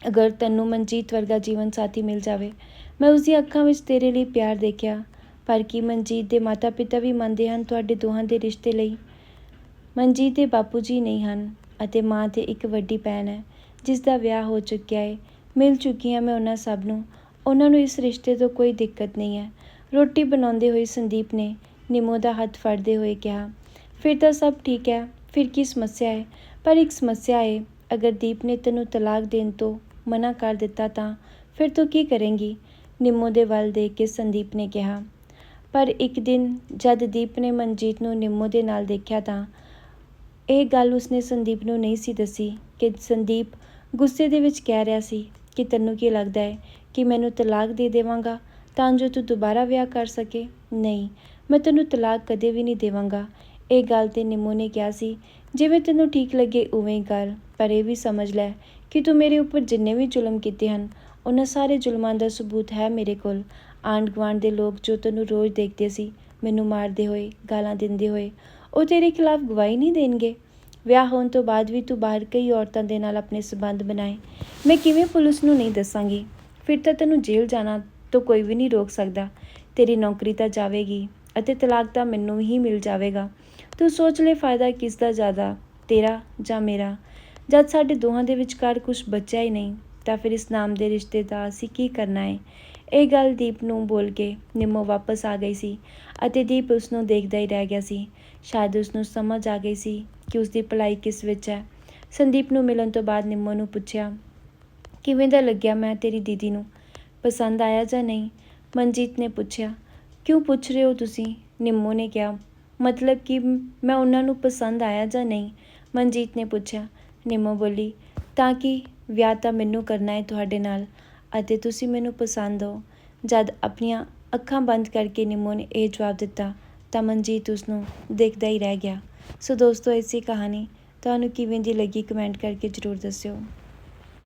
ਅਗਰ ਤੈਨੂੰ ਮਨਜੀਤ ਵਰਗਾ ਜੀਵਨ ਸਾਥੀ ਮਿਲ ਜਾਵੇ। ਮੈਂ ਉਸ ਦੀਆਂ ਅੱਖਾਂ ਵਿੱਚ ਤੇਰੇ ਲਈ ਪਿਆਰ ਦੇਖਿਆ। ਪਰ ਕੀ ਮਨਜੀਤ ਦੇ ਮਾਤਾ-ਪਿਤਾ ਵੀ ਮੰਨਦੇ ਹਨ ਤੁਹਾਡੇ ਦੋਹਾਂ ਦੇ ਰਿਸ਼ਤੇ ਲਈ? ਮਨਜੀਤ ਦੇ ਬਾਪੂ ਜੀ ਨਹੀਂ ਹਨ ਅਤੇ ਮਾਂ ਤੇ ਇੱਕ ਵੱਡੀ ਭੈਣ ਹੈ ਜਿਸ ਦਾ ਵਿਆਹ ਹੋ ਚੁੱਕਿਆ ਹੈ ਮਿਲ ਚੁੱਕੀ ਹਾਂ ਮੈਂ ਉਹਨਾਂ ਸਭ ਨੂੰ। ਉਹਨਾਂ ਨੂੰ ਇਸ ਰਿਸ਼ਤੇ ਤੋਂ ਕੋਈ ਦਿੱਕਤ ਨਹੀਂ ਹੈ। ਰੋਟੀ ਬਣਾਉਂਦੇ ਹੋਏ ਸੰਦੀਪ ਨੇ ਨਿੰਮੋ ਦਾ ਹੱਥ ਫੜਦੇ ਹੋਏ ਕਿਹਾ, ਫਿਰ ਤਾਂ ਸਭ ਠੀਕ ਹੈ, ਫਿਰ ਕੀ ਸਮੱਸਿਆ ਹੈ? ਪਰ ਇੱਕ ਸਮੱਸਿਆ ਹੈ ਅਗਰ ਦੀਪ ਨੇ ਤੈਨੂੰ ਤਲਾਕ ਦੇਣ ਤੋਂ ਮਨਾ ਕਰ ਦਿੱਤਾ ਤਾਂ ਫਿਰ ਤੂੰ ਕੀ ਕਰੇਂਗੀ? ਨਿੰਮੋ ਦੇ ਵੱਲ ਦੇਖ ਕੇ ਸੰਦੀਪ ਨੇ ਕਿਹਾ। ਪਰ ਇੱਕ ਦਿਨ ਜਦ ਦੀਪ ਨੇ ਮਨਜੀਤ ਨੂੰ ਨਿੰਮੋ ਦੇ ਨਾਲ ਦੇਖਿਆ ਤਾਂ ਇਹ ਗੱਲ ਉਸਨੇ ਸੰਦੀਪ ਨੂੰ ਨਹੀਂ ਸੀ ਦੱਸੀ ਕਿ ਸੰਦੀਪ ਗੁੱਸੇ ਦੇ ਵਿੱਚ ਕਹਿ ਰਿਹਾ ਸੀ ਕਿ ਤੈਨੂੰ ਕੀ ਲੱਗਦਾ ਹੈ ਕਿ ਮੈਨੂੰ ਤਲਾਕ ਦੇ ਦੇਵਾਂਗਾ ਤਾਂ ਜੋ ਤੂੰ ਦੁਬਾਰਾ ਵਿਆਹ ਕਰ ਸਕੇ? ਨਹੀਂ, ਮੈਂ ਤੈਨੂੰ ਤਲਾਕ ਕਦੇ ਵੀ ਨਹੀਂ ਦੇਵਾਂਗਾ। ਇਹ ਗੱਲ ਤੇ ਨਿੰਮੋ ਨੇ ਕਿਹਾ ਸੀ, ਜਿਵੇਂ ਤੈਨੂੰ ਠੀਕ ਲੱਗੇ, ਉਵੇਂ ਹੀ ਕਰ। ਪਰ ਇਹ ਵੀ ਸਮਝ ਲੈ ਕਿ ਤੂੰ ਮੇਰੇ ਉੱਪਰ ਜਿੰਨੇ ਵੀ ਜ਼ੁਲਮ ਕੀਤੇ ਹਨ, ਉਹਨਾਂ ਸਾਰੇ ਜ਼ੁਲਮਾਂ ਦਾ ਸਬੂਤ ਹੈ ਮੇਰੇ ਕੋਲ। ਆਂਢ ਗੁਆਂਢ ਦੇ ਲੋਕ ਜੋ ਤੈਨੂੰ ਰੋਜ਼ ਦੇਖਦੇ ਸੀ, ਮੈਨੂੰ ਮਾਰਦੇ ਹੋਏ, ਗਾਲਾਂ ਦਿੰਦੇ ਹੋਏ, ਉਹ ਤੇਰੇ ਖਿਲਾਫ ਗਵਾਹੀ ਨਹੀਂ ਦੇਣਗੇ? ਵਿਆਹ ਹੋਣ ਤੋਂ ਬਾਅਦ ਵੀ ਤੂੰ ਬਾਹਰ ਕਈ ਔਰਤਾਂ ਦੇ ਨਾਲ ਆਪਣੇ ਸਬੰਧ ਬਣਾਏ। ਮੈਂ ਕਿਵੇਂ ਪੁਲਿਸ ਨੂੰ ਨਹੀਂ ਦੱਸਾਂਗੀ? ਫਿਰ ਤਾਂ ਤੈਨੂੰ ਜੇਲ੍ਹ ਜਾਣਾ ਤੋਂ ਕੋਈ ਵੀ ਨਹੀਂ ਰੋਕ ਸਕਦਾ। ਤੇਰੀ ਨੌਕਰੀ ਤਾਂ ਜਾਵੇਗੀ ਅਤੇ ਤਲਾਕ ਤਾਂ ਮੈਨੂੰ ਹੀ ਮਿਲ ਜਾਵੇਗਾ। ਤੂੰ ਸੋਚ ਲੈ ਫਾਇਦਾ ਕਿਸ ਦਾ ਜ਼ਿਆਦਾ, ਤੇਰਾ ਜਾਂ ਮੇਰਾ। ਜਦ ਸਾਡੇ ਦੋਹਾਂ ਦੇ ਵਿਚਕਾਰ ਕੁਝ ਬਚਿਆ ਹੀ ਨਹੀਂ, ਤਾਂ ਫਿਰ ਇਸ ਨਾਮ ਦੇ ਰਿਸ਼ਤੇ ਦਾ ਅਸੀਂ ਕੀ ਕਰਨਾ ਹੈ ਇਹ ਗੱਲ ਦੀਪ ਨੂੰ ਬੋਲ ਕੇ ਨਿੰਮੋ ਵਾਪਸ ਆ ਗਈ ਸੀ ਅਤੇ ਦੀਪ ਉਸ ਨੂੰ ਦੇਖਦਾ ਹੀ ਰਹਿ ਗਿਆ ਸੀ। ਸ਼ਾਇਦ ਉਸ ਨੂੰ ਸਮਝ ਆ ਗਈ ਸੀ ਕਿ ਉਸ ਦੀ ਭਲਾਈ ਕਿਸ ਵਿੱਚ ਹੈ? ਸੰਦੀਪ ਨੂੰ ਮਿਲਣ ਤੋਂ ਬਾਅਦ ਨਿੰਮੋ ਨੂੰ ਪੁੱਛਿਆ, ਕਿਵੇਂ ਦਾ ਲੱਗਿਆ ਮੈਂ ਤੇਰੀ ਦੀਦੀ ਨੂੰ? ਪਸੰਦ ਆਇਆ ਜਾਂ ਨਹੀਂ? ਮਨਜੀਤ ਨੇ ਪੁੱਛਿਆ, ਕਿਉਂ ਪੁੱਛ ਰਹੇ ਹੋ ਤੁਸੀਂ? ਨਿੰਮੋ ਨੇ ਕਿਹਾ, ਮਤਲਬ ਕਿ ਮੈਂ ਉਹਨਾਂ ਨੂੰ ਪਸੰਦ ਆਇਆ ਜਾਂ ਨਹੀਂ? ਮਨਜੀਤ ਨੇ ਪੁੱਛਿਆ, ਨਿੰਮੋ ਬੋਲੀ, ਤਾਂ ਕਿ ਵਿਆਹ ਤਾਂ ਮੈਨੂੰ ਕਰਨਾ ਹੈ ਤੁਹਾਡੇ ਨਾਲ ਅਤੇ ਤੁਸੀਂ ਮੈਨੂੰ ਪਸੰਦ ਹੋ। ਜਦ ਆਪਣੀਆਂ ਅੱਖਾਂ ਬੰਦ ਕਰਕੇ ਨਿੰਮੋ ਨੇ ਇਹ ਜਵਾਬ ਦਿੱਤਾ, ਤਾਂ ਮਨਜੀਤ ਉਸ ਨੂੰ ਦੇਖਦਾ ਹੀ ਰਹਿ ਗਿਆ। ਸੋ ਦੋਸਤੋ ਐਸੀ ਕਹਾਣੀ। ਤੁਹਾਨੂੰ ਕਿਵੇਂ ਦੀ ਲੱਗੀ ਕਮੈਂਟ ਕਰਕੇ ਜ਼ਰੂਰ ਦੱਸਿਓ।